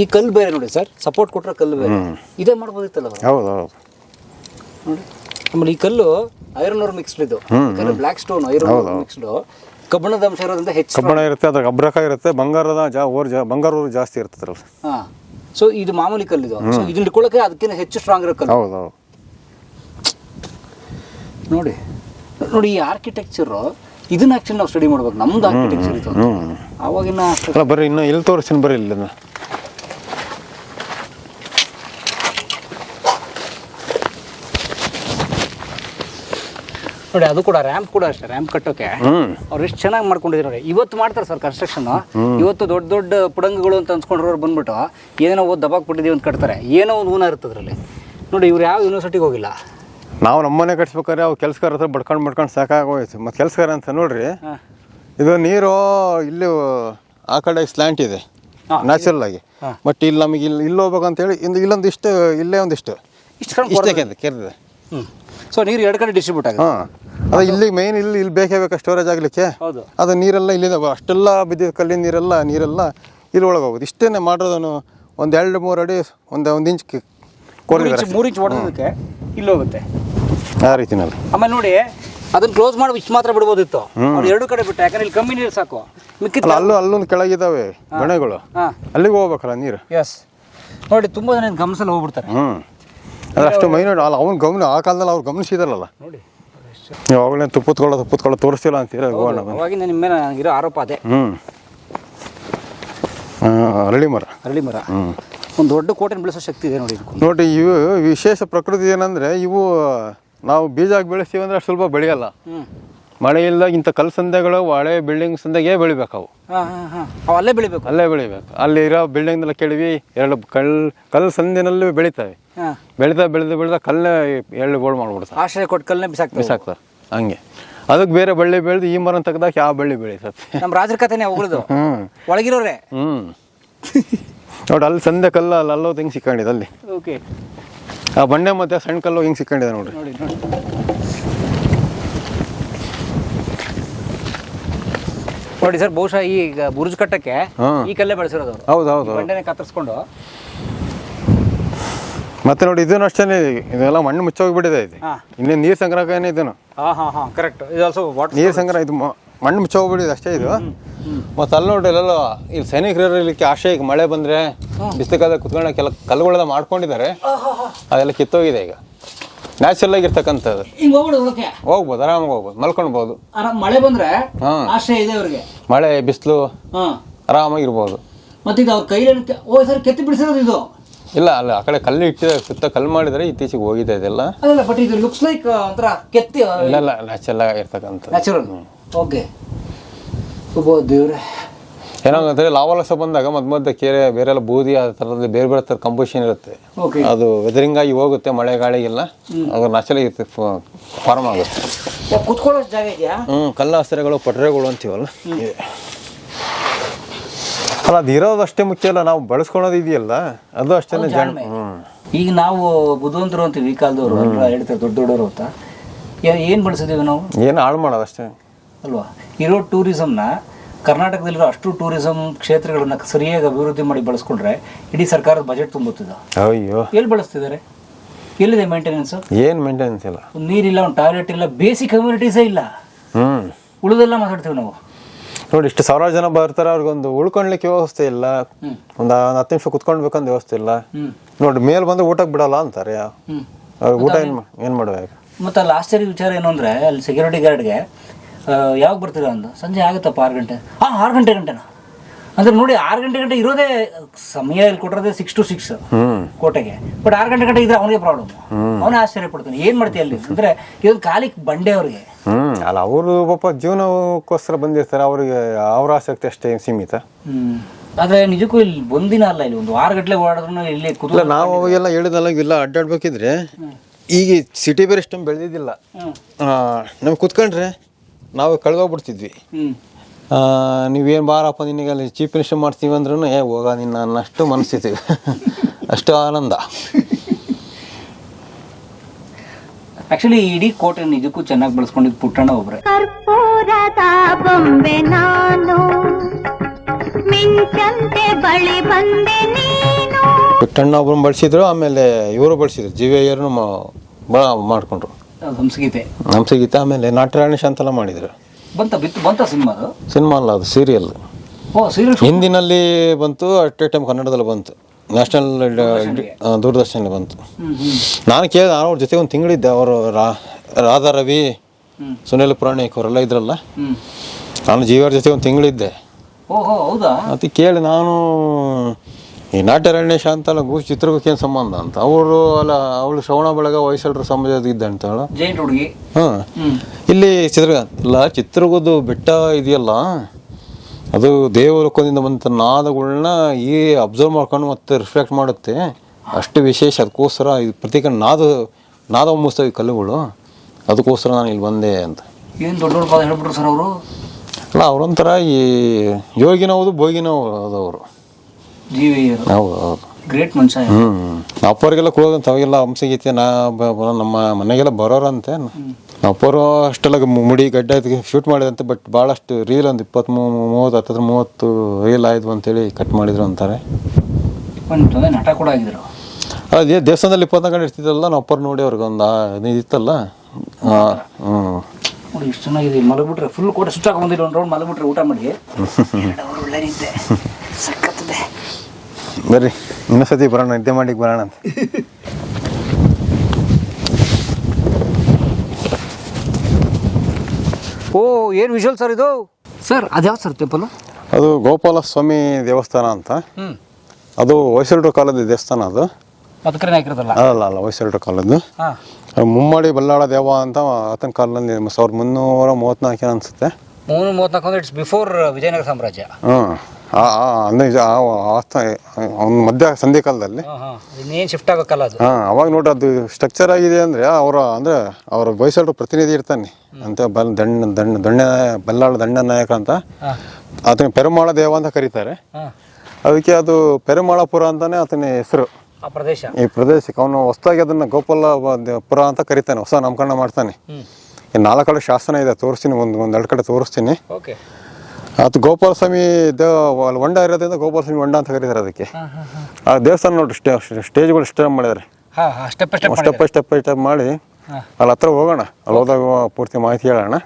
ಈ ಕಲ್ಲು ಬೇರೆ ನೋಡಿ ಸರ್ ಸಪೋರ್ಟ್ ಕೊಟ್ಟರೆ ಕಲ್ಲು ಬೇರೆ. ಇದೇ ಮಾಡ್ಬೋದಿತ್ತಲ್ಲ. ಹೌದು ಹೌದು. ನೋಡಿ ಆಮೇಲೆ ಈ ಕಲ್ಲು ಐರನ್ ಅವ್ರ ಮಿಕ್ಸ್ಡ್ ಇದು. ಬ್ಲ್ಯಾಕ್ ಸ್ಟೋನ್ ಐರನ್ ಮಿಕ್ಸ್ಡ್ ಕಬ್ಬಿಣದ ಅಂಶ ಇರೋದ್ರಿಂದ ಹೆಚ್ಚು ಕಬ್ಬಣ ಇರುತ್ತೆ ಅದ್ರ ಅಬ್ರಕ ಇರುತ್ತೆ ಬಂಗಾರದ ಜಾ ಓರ್ ಜಾ ಬಂಗಾರ ಊರು ಜಾಸ್ತಿ ಇರ್ತದ್ರಲ್ಲ ಹಾ. ಸೊ ಇದು ಮಾಮೂಲಿ ಕಲ್ಲು ಇದು. ಸೊ ಇದನ್ನ ಇಟ್ಕೊಳ್ಳೋಕೆ ಅದಕ್ಕಿಂತ ಹೆಚ್ಚು ಸ್ಟ್ರಾಂಗ್ ಇರೋ ಕಲ್ಲು. ಹೌದು ಹೌದು. ನೋಡಿ. ನೋಡಿ ಈ ಆರ್ಕಿಟೆಕ್ಚರ್ ಇದನ್ನ ಆಕ್ಚುಲಿ ನಾವು ಸ್ಟಡಿ ಮಾಡ್ಬೇಕು. ನಮ್ದು ಆರ್ಕಿಟೆಕ್ಚರ್ ಇದು ಹ್ಞೂ ಅವಾಗಿನ ಅಲ್ಲ ಬರ್ರಿ ಇನ್ನು ಇಲ್ಲಿ ತೋರಿಸ್ತೀನಿ ಬರ್ರಿ ಇಲ್ಲಿ ನೋಡಿ ಅದು ಕೂಡ ರ್ಯಾಂಪ್ ಕೂಡ ಅಷ್ಟೇ ರ್ಯಾಂಪ್ ಕಟ್ಟೋಕೆ. ಅವ್ರು ಎಷ್ಟು ಚೆನ್ನಾಗಿ ಮಾಡ್ಕೊಂಡಿದ್ದಾರೆ ನೋಡಿ. ಇವತ್ತು ಮಾಡ್ತಾರೆ ಸರ್ ಕನ್ಸ್ಟ್ರಕ್ಷನ್ ಇವತ್ತು ದೊಡ್ಡ ದೊಡ್ಡ ಪುಡಂಗಗಳು ಅಂತ ಅನ್ಸ್ಕೊಂಡ್ರವ್ರು ಬಂದ್ಬಿಟ್ಟು ಏನೋ ಓದ್ ದಬಾಕ್ ಬಿಟ್ಟಿದೀವಿ ಅಂತ ಕಟ್ತಾರೆ. ಏನೋ ಒಂದು ಊನ ಇರ್ತದ್ರಲ್ಲಿ ನೋಡಿ ಇವ್ರು ಯಾವ ಯೂನಿವರ್ಸಿಟಿಗೆ ಹೋಗಿಲ್ಲ. ನಾವು ನಮ್ಮನೆ ಕಟ್ಸ್ಬೇಕಾದ್ರೆ ಅವು ಕೆಲಸಗಾರ ಹತ್ರ ಬಡ್ಕೊಂಡು ಬಡ್ಕೊಂಡು ಸಾಕಾಗೋಯ್ತು. ಮತ್ತು ಕೆಲಸಗಾರ ಅಂತ ನೋಡ್ರಿ ಇದು ನೀರು ಇಲ್ಲಿ ಆ ಕಡೆ ಸ್ಲ್ಯಾಂಟ್ ಇದೆ. ನ್ಯಾಚುರಲ್ ಆಗಿ. ಬಟ್ ಇಲ್ಲಿ ನಮಗೆ ಇಲ್ಲಿ ಇಲ್ಲಿ ಹೋಗ್ಬೇಕಂತೇಳಿ ಇಂದು ಇಲ್ಲೊಂದು ಇಷ್ಟು ಇಲ್ಲೇ ಒಂದಿಷ್ಟು. ಇಷ್ಟು ಇಷ್ಟೇ ಕೆರೆದಿದೆ ಸೊ ನೀರು ಎರಡು ಕಡೆ ಡಿಸ್ಟ್ರಿಬ್ಯೂಟ್ ಆಗುತ್ತೆ. ಹಾಂ. ಅದು ಇಲ್ಲಿ ಮೇನ್ ಇಲ್ಲಿ ಇಲ್ಲಿ ಬೇಕೇ ಬೇಕಾ ಸ್ಟೋರೇಜ್ ಆಗಲಿಕ್ಕೆ? ಅದು ನೀರೆಲ್ಲ ಇಲ್ಲಿಂದ. ಅಷ್ಟೆಲ್ಲ ಬಿದ್ದಿದ್ದ ಕಲ್ಲಿನ ನೀರೆಲ್ಲ ನೀರೆಲ್ಲ ಇಲ್ಲಿ ಒಳಗೆ ಹೋಗೋದು ಇಷ್ಟೇ ಮಾಡೋದನ್ನು ಒಂದು ಎರಡು ಮೂರು ಅಡಿ ಒಂದು ಒಂದು ಇಂಚ್ ಮೂರು ಇಂಚ್ ಮೂರು ಇಂಚ್ ಹೊಡೆದಕ್ಕೆ ಇಲ್ಲಿ ಹೋಗುತ್ತೆ. ಆ ರೀತಿನಲ್ಲಿ ಆಮೇಲೆ ನೋಡಿ ಅದನ್ನ ಕ್ಲೋಸ್ ಮಾಡಿ ಇಷ್ಟು ಮಾತ್ರ ಬಿಡ್ಬೋದಿತ್ತು. ಅವ್ರು ಎರಡು ಕಡೆ ಬಿಟ್ಟು ಯಾಕಂದ್ರೆ ಇಲ್ಲಿ ಕಮ್ಮಿ ನೀರು ಸಾಕು. ಮಿಕ್ಕಿದ ಅಲ್ಲ ಅಲ್ಲೂ ಅಲ್ಲೊಂದು ಕೆಳಗಿದಾವೆ ಗಣೆಗಳು ಹಾಂ. ಅಲ್ಲಿಗೆ ಹೋಗ್ಬೇಕಲ್ಲ ನೀರು? ಎಸ್ ನೋಡಿ ತುಂಬ ಜನ ಗಮನಿಸಲು ಹೋಗ್ಬಿಡ್ತಾರೆ. ಹ್ಮ್. ಅದು ಅಷ್ಟು ಮೈನೋಡ್ ಅಲ್ಲ ಅವ್ನು ಗಮನ ಆ ಕಾಲದಲ್ಲಿ ಅವ್ರು ಗಮನಿಸಿದಾರಲ್ಲ. ನೋಡಿ. ಯಾವಾಗಲೇ ತುಪ್ಪತ್ಕೊಳ್ಳೋ ತುಪ್ಪತ್ಕೊಳ್ಳೋ ತೋರಿಸ್ತಿಲ್ಲ ಅಂತೀರ ಗೋಣ ಅವಾಗಿಂದ ನಿಮ್ಮ ಮೇಲೆ ನನಗಿರೋ ಆರೋಪ ಅದೇ. ಹ್ಞೂ ಅರಳಿ ಮರ. ಅರಳಿ ಮರ. ಒಂದು ದೊಡ್ಡ ಕೋಟೆನ ಬೆಳೆಸೋ ಶಕ್ತಿ ಇದೆ ನೋಡಿ ಇದಕ್ಕೆ. ನೋಡಿ ಇವು ವಿಶೇಷ ಪ್ರಕೃತಿ ಏನಂದರೆ ಇವು ನಾವು ಬೀಜ ಬೆಳೆಸ್ತೀವಿ ಅಂದ್ರೆ ಅಷ್ಟು ಸ್ವಲ್ಪ ಬೆಳೆಯಲ್ಲ. ಮಳೆ ಇಲ್ದಾಗ ಇಂಥ ಕಲ್ ಸಂದೆಗಳು ಹಳೆ ಬಿಲ್ಡಿಂಗ್ ಸಂದೆಗೆ ಬೆಳಿಬೇಕು ಅವು. ಅವು ಅಲ್ಲೇ ಬೆಳಿಬೇಕು? ಅಲ್ಲೇ ಬೆಳಿಬೇಕು. ಅಲ್ಲಿ ಇರೋ ಬಿಲ್ಡಿಂಗ್ನೆಲ್ಲ ಕೇಳಿವಿ ಎರಡು ಕಲ್ ಕಲ್ ಸಂದಿನಲ್ಲಿ ಬೆಳಿತಾವೆ. ಬೆಳಿತಾ ಬೆಳೆದು ಬೆಳೆದ ಕಲ್ಲೇ ಎಳ್ಳು ಗೋಳು ಮಾಡ್ಬಿಡ್ತಾರೆ ಆಶ್ರಯ ಕೊಟ್ಟು ಕಲ್ಲನ್ನೇ ಬಿಸಾಕ್ ಬಿಸಾಕ್ತಾರೆ ಹಂಗೆ. ಅದಕ್ಕೆ ಬೇರೆ ಬಳ್ಳಿ ಬೆಳೆದು ಈ ಮರ ತೆಗ್ದಾಗ ಯಾವ ಬಳ್ಳಿ ಬೆಳೀತದೆ. ನಮ್ಮ ರಾಜರ ಕಥೆನೇ ಹ್ಞೂ ಒಳಗಿರೋರೆ. ಹ್ಞೂ ನೋಡಿ ಅಲ್ಲಿ ಸಂದೆ ಕಲ್ಲ ಅಲ್ಲಿ ಅಲ್ಲೋ ಹಿಂಗೆ ಸಿಕ್ಕೊಂಡಿದೆ ಅಲ್ಲಿ? ಓಕೆ ಆ ಬಂಡೆ ಮತ್ತೆ ಸಣ್ಣ ಕಲ್ಲು ಹಿಂಗೆ ಸಿಕ್ಕೊಂಡಿದೆ ನೋಡ್ರಿ. ನೋಡಿ ನೋಡಿ. ನೋಡಿ ಸರ್ ಬಹುಶಃ ಈಗ ಬುರುಜ್ ಕಟ್ಟಕ್ಕೆ. ಈ ಕಲ್ಲೇ ಬೆಳೆಸಿರೋದು ಹೌದು ಹೌದು ಬಂಡೆನೆ ಕತ್ತರಿಸ್ಕೊಂಡು. ಮತ್ತೆ ನೋಡಿ ಇದನ್ನು ಅಷ್ಟೇ ಇದೆಲ್ಲ ಮಣ್ಣು ಮುಚ್ಚೋಗ್ಬಿಟ್ಟಿದೆ ಇದು. ಇನ್ನೇ ನೀರು ಸಂಗ್ರಹನೇ ಇದನ್ನು. ಹಾಂ ಹಾಂ ಹಾಂ ಕರೆಕ್ಟ್ ಇದು ಆಲ್ಸೋ ವಾಟರ್ ನೀರು ಸಂಗ್ರಹ ಇದು ಮಣ್ಣು ಮುಚ್ಚೋಗ್ಬಿಟ್ಟಿದೆ ಅಷ್ಟೇ ಇದು. ಮತ್ತು ಅಲ್ಲಿ ನೋಡ್ರಿ ಎಲ್ಲೋ ಇಲ್ಲಿ ಸೈನಿಕರು ಇರಲಿಕ್ಕೆ ಆಶೆ ಈಗ ಮಳೆ ಬಂದರೆ ಬಿಸಿಲುಗಾಲ ಕುತ್ಕೊಂಡು ಕೆಲ ಕಲ್ಲುಗಳೆಲ್ಲ ಮಾಡ್ಕೊಂಡಿದ್ದಾರೆ. ಅದೆಲ್ಲ ಕಿತ್ತೋಗಿದೆ ಈಗ. ನ್ಯಾಚುರಲ್ ಆಗಿರ್ತಕ್ಕಂಥದ್ದು ಹೋಗ್ಬೋದು ಆರಾಮಾಗಿ ಹೋಗ್ಬೋದು ಮಲ್ಕೊಳ್ಬೋದು. ಮಳೆ ಬಂದ್ರೆ ಆಶ್ರಯ ಇದೆ ಅವ್ರಿಗೆ. ಮಳೆ ಬಿಸಿಲು ಆರಾಮಾಗಿರ್ಬೋದು ಮತ್ತೆ ಇದು ಅವ್ರ ಕೈಯಲ್ಲಿ ಓ ಸರ್ ಕೆತ್ತಿ ಬಿಡಿಸಿರೋದು ಇದು? ಇಲ್ಲ ಅಲ್ಲ ಆ ಕಡೆ ಕಲ್ಲು ಇಟ್ಟಿದೆ ಸುತ್ತ ಕಲ್ಲು ಮಾಡಿದರೆ ಇತ್ತೀಚೆಗೆ ಹೋಗಿದೆ ಇದೆಲ್ಲ. ಅಲ್ಲ ಬಟ್ ಇದು ಲುಕ್ಸ್ ಲೈಕ್ ಒಂಥರ ಕೆತ್ತಿ ಇಲ್ಲ ಇಲ್ಲ ನ್ಯಾಚುರಲ್ ಆಗಿರ್ತಕ್ಕಂಥ ನ್ಯಾಚುರಲ್ ಓಕೆ ಒಬ್ಬ ದೇವ್ರೆ ಏನೋ ಅಂದರೆ ಲಾವಲಸ ಬಂದಾಗ ಮಧ್ಯ ಮಧ್ಯೆ ಕೆರೆ ಬೇರೆಲ್ಲ ಬೂದಿ ಆ ತರದಲ್ಲಿ ಬೇರೆ ಬೇರೆ ಥರ ಕಂಪೋಸಿಷನ್ ಇರುತ್ತೆ. ಅದು ವೆದರಿಂಗ್ ಆಗಿ ಹೋಗುತ್ತೆ ಮಳೆ ಗಾಳಿಗೆಲ್ಲ ಅದು ನ್ಯಾಚುರಲ್ ಇರುತ್ತೆ ಫಾರ್ಮ್ ಆಗುತ್ತೆ. ಕುತ್ಕೊಳ್ಳೋ ಜಾಗ ಇದೆಯಾ? ಹ್ಞೂ ಕಲ್ಲು ಹಸಿರೆಗಳು ಪಟ್ರೆಗಳು ಅಂತೀವಲ್ಲ? ಇದೆ. ಅಲ್ಲ ಅದು ಇರೋದು ಅಷ್ಟೇ ಮುಖ್ಯ ಅಲ್ಲ ನಾವು ಬಳಸ್ಕೊಳೋದು ಇದೆಯಲ್ಲ? ಅದು ಅಷ್ಟೇ ಜನ ಜಾಣ್ಮೆ. ಹ್ಞೂ ಈಗ ನಾವು ಬುಧವಂತರು ಅಂತೀವಿ ಈ ಕಾಲದವರು ಹೇಳ್ತಾರೆ ದೊಡ್ಡ ದೊಡ್ಡವರು ಅಂತ. ಏ- ಏನ್ ಬಳಸಿದೀವಿ ನಾವು? ಏನು ಹಾಳು ಮಾಡೋದು ಅಷ್ಟೇ ಅಲ್ವಾ? ಇರೋ ಟೂರಿಸಮ್ನ ಕರ್ನಾಟಕದಲ್ಲಿರೋ ಅಷ್ಟು ಟೂರಿಸಂ ಕ್ಷೇತ್ರಗಳನ್ನ ಸರಿಯಾಗಿ ಅಭಿವೃದ್ಧಿ ಮಾಡಿ ಬಳಸ್ಕೊಂಡ್ರೆ ಇಡೀ ಸರ್ಕಾರದ ಬಜೆಟ್ ತುಂಬುತ್ತಿದ ಅಯ್ಯೋ. ಎಲ್ಲಿ ಬಳಸ್ತಿದ್ದಾರೆ? ಎಲ್ಲಿದೆ ಮೇಂಟೆನೆನ್ಸ್ ಏನು ಮೇಂಟೆನೆನ್ಸ್ ಇಲ್ಲ. ನೀರಿಲ್ಲ ಒಂದು ಟಾಯ್ಲೆಟ್ ಇಲ್ಲ ಬೇಸಿಕ್ ಕಮ್ಯುನಿಟೀಸೇ ಇಲ್ಲ. ಹ್ಮ್. ಉಳಿದೆಲ್ಲ ಮಾತಾಡ್ತೀವಿ ನಾವು. ನೋಡಿ ಇಷ್ಟು ಸಾವಿರಾರು ಜನ ಬರ್ತಾರೆ ಅವ್ರಿಗೊಂದು ಉಳ್ಕೊಳ್ಲಿಕ್ಕೆ ವ್ಯವಸ್ಥೆ ಇಲ್ಲ. ಒಂದು ಹತ್ತು ನಿಮಿಷ ಕುತ್ಕೊಂಡ್ಬೇಕಂತ ವ್ಯವಸ್ಥೆ ಇಲ್ಲ. ನೋಡಿ ಮೇಲೆ ಬಂದು ಊಟಕ್ಕೆ ಬಿಡಲ್ಲ ಅಂತಾರೆ. ಅವ್ರಿಗೆ ಊಟ ಏನು ಏನು ಮಾಡ್ಬೇಕು? ಮತ್ತು ಅಲ್ಲಿ ಆಶ್ಚರ್ಯ ವಿಚಾರ ಏನು ಅಂದರೆ ಅಲ್ಲಿ ಸೆಕ್ಯೂರಿಟಿ ಗಾರ್ಡ್ಗೆ ಯಾವಾಗ ಬರ್ತೀರಾ ಅಂದ? ಸಂಜೆ ಆಗುತ್ತಪ್ಪ ಆರು ಗಂಟೆ. ಹಾಂ ಆರು ಗಂಟೆ ಗಂಟೆನಾ? ಅಂದ್ರೆ ನೋಡಿ ಆರು ಗಂಟೆ ಗಂಟೆ ಇರೋದೇ ಸಮಯ ಇಲ್ಲಿ ಕೊಟ್ಟಿರೋದೇ ಸಿಕ್ಸ್ ಟು ಸಿಕ್ಸ್ ಕೋಟೆಗೆ. ಬಟ್ ಆರು ಗಂಟೆ ಗಂಟೆ ಇದ್ರೆ ಅವನಿಗೆ ಪ್ರಾಬ್ಲಮ್ ಅವನೇ ಆಶ್ಚರ್ಯ ಪಡ್ತಾನೆ ಏನು ಮಾಡ್ತೀಯ ಅಲ್ಲಿ? ಅಂದ್ರೆ ಇದೊಂದು ಕಾಲಿಗೆ ಬಂಡೆ ಅವ್ರಿಗೆ. ಹ್ಮ್. ಅಲ್ಲ ಅವರು ಪಾಪ ಜೀವನಕ್ಕೋಸ್ಕರ ಬಂದಿರ್ತಾರೆ. ಅವರಿಗೆ ಅವ್ರ ಆಸಕ್ತಿ ಅಷ್ಟೇ ಸೀಮಿತ. ಆದ್ರೆ ನಿಜಕ್ಕೂ ಇಲ್ಲಿ ಒಂದಿನ ಅಲ್ಲ ಇಲ್ಲಿ ಒಂದು ವಾರ ಗಟ್ಟಲೆ ಓಡಾಡಿದ್ರು ಇಲ್ಲಿ ಕುದುರೆ ನಾವು ಅವಾಗೆಲ್ಲ ಹೇಳಿದಲ್ಲ ಇಲ್ಲ ಅಡ್ಡಾಡ್ಬೇಕಿದ್ರೆ ಈಗ ಸಿಟಿ ಬೇರೆ ಇಷ್ಟೊಂದು ಬೆಳೆದಿದ್ದಿಲ್ಲ. ನಾವು ನಮ್ಗೆ ಕುತ್ಕೊಂಡ್ರೆ ನಾವು ಕಳೆದೋಗ್ಬಿಡ್ತಿದ್ವಿ. ನೀವೇನು ಬಾರಪ್ಪ ನಿನಗೆ ಅಲ್ಲಿ ಚೀಫ್ ಮಿನಿಸ್ಟರ್ ಮಾಡ್ತೀವಿ ಅಂದ್ರೂ ಏ ಹೋಗ ನಿನ್ನ ಅನ್ನಷ್ಟು ಮನಸ್ಥಿತಿ. ಅಷ್ಟು ಆನಂದ. ಆಕ್ಚುಲಿ ಇಡೀ ಕೋಟೆ ನಿಜಕ್ಕೂ ಚೆನ್ನಾಗಿ ಬಳಸ್ಕೊಂಡಿದ್ದು ಪುಟ್ಟಣ್ಣ ಒಬ್ರೆ. ಕರ್ಪೂರದ ಬೊಂಬೆ ನಾನು ಮಿಂಚಂತೆ ಬಳಿ ಬಂದೆ ನೀನು. ಪುಟ್ಟಣ್ಣ ಒಬ್ಬರು ಬಳಸಿದ್ರು ಆಮೇಲೆ ಇವರು ಬಳಸಿದ್ರು ಜಿ ವಿ ಭಾಳ ಮಾಡಿಕೊಂಡ್ರು. ಹಂಸಗೀತೆ. ಹಂಸಗೀತೆ ಆಮೇಲೆ ನಾಟ್ಯರಾಣಿ ಶಾಂತಲ ಮಾಡಿದ್ರು. ಬಂತ ಬಿತ್ತು ಬಂತ ಸಿನಿಮಾ ಅದು? ಸಿನಿಮಾ ಅಲ್ಲ ಅದು ಸೀರಿಯಲ್ ಓ ಸೀರಿಯಲ್ ಹಿಂದಿನಲ್ಲಿ ಬಂತು ಅಟ್ ಎ ಟೈಮ್ ಕನ್ನಡದಲ್ಲಿ ಬಂತು. ನ್ಯಾಷನಲ್ ದೂರದರ್ಶನ ಬಂತು. ನಾನು ಕೇಳಿದೆ ನಾನು ಅವ್ರ ಜೊತೆ ಒಂದು ತಿಂಗಳಿದ್ದೆ ಅವರು ರಾ ರಾಧಾ ರವಿ ಸುನಿಲ್ ಪುರಾಣಿಕ್ ಅವರೆಲ್ಲ ಇದ್ರಲ್ಲ. ನಾನು ಜೀವರ ಜೊತೆ ಒಂದು ತಿಂಗಳಿದ್ದೆ ಓಹೋ ಹೌದಾ? ಅದಕ್ಕೆ ಕೇಳಿ ನಾನು ಈ ನಾಟ್ಯರಣ್ಯ ಶಾಂತಲ ಗೂಸ್ ಚಿತ್ರಕ್ಕೆ ಏನು ಸಂಬಂಧ ಅಂತ? ಅವರು ಅಲ್ಲ ಅವಳು ಶ್ರವಣ ಬೆಳಗ ಹೊಯ್ಸಳರ ಸಮಾಜದ ಇದ್ದ ಅಂತೇಳ ಜೈನ್ ಹುಡುಗಿ. ಹಾಂ. ಇಲ್ಲಿ ಚಿತ್ರ ಇಲ್ಲ ಚಿತ್ರಗುದು ಬೆಟ್ಟ ಇದೆಯಲ್ಲ? ಅದು ದೇವಲೋಕದಿಂದ ಬಂದ ನಾದಗಳನ್ನ ಈ ಅಬ್ಸರ್ವ್ ಮಾಡ್ಕೊಂಡು ಮತ್ತೆ ರಿಫ್ಲೆಕ್ಟ್ ಮಾಡುತ್ತೆ. ಅಷ್ಟು ವಿಶೇಷ ಅದಕ್ಕೋಸ್ಕರ ಇದು ಪ್ರತೀಕ ನಾದ ನಾದ ಹೊಮ್ಮಿಸ್ತವೆ ಈ ಕಲ್ಲುಗಳು. ಅದಕ್ಕೋಸ್ಕರ ನಾನು ಇಲ್ಲಿ ಬಂದೆ ಅಂತ. ಏನು ದೊಡ್ಡ ದೊಡ್ಡ ಪದ ಹೇಳ್ಬಿಟ್ರು ಸರ್ ಅವರು? ಅಲ್ಲ ಅವರೊಂಥರ ಈ ಯೋಗಿನವ್ದು ಭೋಗಿನವ್ರು ಭೋಗಿನ ಹೌದು ಅವರು ಜೀವಿ ಹೌದು ಹೌದು. ಗ್ರೇಟ್ ಮನುಷ್ಯ ಹ್ಞೂ ಕೂಡೋದಂತ ಅವಾಗೆಲ್ಲ ಹಂಸಗೀತೆ ನಾ ಬ- ನಮ್ಮ ಮನೆಗೆಲ್ಲ ಬರೋರಂತೆ. ಅಪ್ಪರು ಅಷ್ಟೆಲ್ಲ ಮುಡಿ ಗಡ್ಡ ಶೂಟ್ ಮಾಡಿದಂತೆ ಬಟ್ ಭಾಳಷ್ಟು ರೀಲ್ ಒಂದು ಇಪ್ಪತ್ ಮೂವತ್ತು ಹತ್ತತ್ರ ಮೂವತ್ತು ರೀಲ್ ಆಯ್ತು ಅಂತೇಳಿ ಕಟ್ ಮಾಡಿದ್ರು ಅಂತಾರೆ. ಒಂದು ನಟ ಕೂಡ ಆಗಿದ್ರು. ಅದೇ ದೇವಸ್ಥಾನದಲ್ಲಿ ಇಪ್ಪತ್ನಾಲ್ಕು ಗಂಟೆ ಇರ್ತಿದ್ದಲ್ಲ ನಾವು ಅಪ್ಪರು ನೋಡಿ ಅವ್ರಿಗೆ ಒಂದು ಇದು ಇತ್ತಲ್ಲ? ಹಾಂ ಹ್ಞೂ ನೋಡಿ ಎಷ್ಟು ಚೆನ್ನಾಗಿದೆ. ಮಲಗ್ಬಿಟ್ರೆ ಫುಲ್ ಕೋಟೆ ಸುತ್ತಾಕ ಬಂದಿಲ್ಲ ಒಂದು ರೌಂಡ್ ಮಲಗ್ಬಿಟ್ರೆ ಊಟ ಮಾಡಿ. ಎರಡು ಅವರು ಒಳ್ಳೆ ನಿದ್ದೆ ಸಕ್ಕತ್ತದೆ ಬರ್ರಿ ಇನ್ನೊಂದ್ಸತಿ ಬರೋಣ ನಿದ್ದೆ ಮಾಡಿಗೆ ಬರೋಣ ಅಂತ. ಓ ಏನು ವಿಜುವಲ್ ಸರ್ ಇದು? ಸರ್ ಅದ್ಯಾವ ಸರ್ ಟೆಂಪಲ್ ಅದು ಗೋಪಾಲ ಸ್ವಾಮಿ ದೇವಸ್ಥಾನ ಅಂತ. ಅದು ಹೊಯ್ಸಳರು ಕಾಲದ ದೇವಸ್ಥಾನ ಅದು. ಹಾಕಿರೋದಲ್ಲ? ಅಲ್ಲ ಅಲ್ಲ ಹೊಯ್ಸಳರು ಕಾಲದ್ದು. ಮುಮ್ಮಡಿ ಬಲ್ಲಾಳ ದೇವ ಅಂತ ಆತನ ಕಾಲದಲ್ಲಿ ಸಾವಿರದ ಮುನ್ನೂರ ಮೂವತ್ತ್ನಾಲ್ಕು ಅನಿಸುತ್ತೆ. ಮೂರು ಮೂವತ್ನಾಲ್ಕು ಅಂದ್ರೆ ಇಟ್ಸ್ ಬಿಫೋರ್ ವಿಜಯನಗರ ಸಾಮ್ರಾಜ್ಯ. ಹ್ಞೂ ಅಂದರೆ ಅವ್ನ ಮಧ್ಯ ಸಂಧಿ ಕಾಲದಲ್ಲಿ. ಇನ್ನೇನು ಶಿಫ್ಟ್ ಆಗಬೇಕಲ್ಲ ಅದು. ಹಾಂ ಅವಾಗ ನೋಡ್ರಿ ಅದು ಸ್ಟ್ರಕ್ಚರ್ ಆಗಿದೆ ಅಂದರೆ ಅವರ ಅಂದ್ರೆ ಅವ್ರ ಹೊಯ್ಸಳರು ಪ್ರತಿನಿಧಿ ಇರ್ತಾನೆ. ಅಂತ ಬಲ್ ದಂಡ ದಂಡ ದಂಡ ಬಲ್ಲಾಳ ದಂಡ ನಾಯಕ ಅಂತ. ಹಾಂ. ಆತನ ಪೆರುಮಾಳ ದೇವ ಅಂತ ಕರೀತಾರೆ. ಹಾಂ. ಅದಕ್ಕೆ ಅದು ಪೆರುಮಾಳಪುರ ಅಂತಾನೆ ಆತನ ಹೆಸರು. ಆ ಪ್ರದೇಶ. ಈ ಪ್ರದೇಶಕ್ಕೆ ಅವನು ಹೊಸದಾಗಿ ಅದನ್ನು ಗೋಪಾಲ ಪುರ ಅಂತ ಕರೀತಾನೆ ಹೊಸ ನಾಮಕರಣ ಮಾಡ್ತಾನೆ. ಹ್ಞೂ ಈ ನಾಲ್ಕು ಕಡೆ ಶಾಸನ ಇದೆ ತೋರಿಸ್ತೀನಿ ಒಂದು ಒಂದು ಎರಡು ಕಡೆ ತೋರಿಸ್ತೀನಿ. ಓಕೆ. ಅದು ಗೋಪಾಲ ಸ್ವಾಮಿ ಹೊಂಡ ಇರೋದ್ರಿಂದ ಗೋಪಾಲ ಸ್ವಾಮಿ ಹೊಂಡ ಅಂತ ಕರೀತಾರೆ ಅದಕ್ಕೆ. ಆ ದೇವಸ್ಥಾನ ನೋಡಿ ಸ್ಟೇ ಸ್ಟೇಜ್ಗಳು ಸ್ಟೇಪ್ ಮಾಡಿದ್ದಾರೆ. Step by step by step ಮಾಡಿ ಅಲ್ಲಿ ಹತ್ರ ಹೋಗೋಣ ಅಲ್ಲಿ ಹೋದಾಗ ಪೂರ್ತಿ ಮಾಹಿತಿ ಹೇಳೋಣ.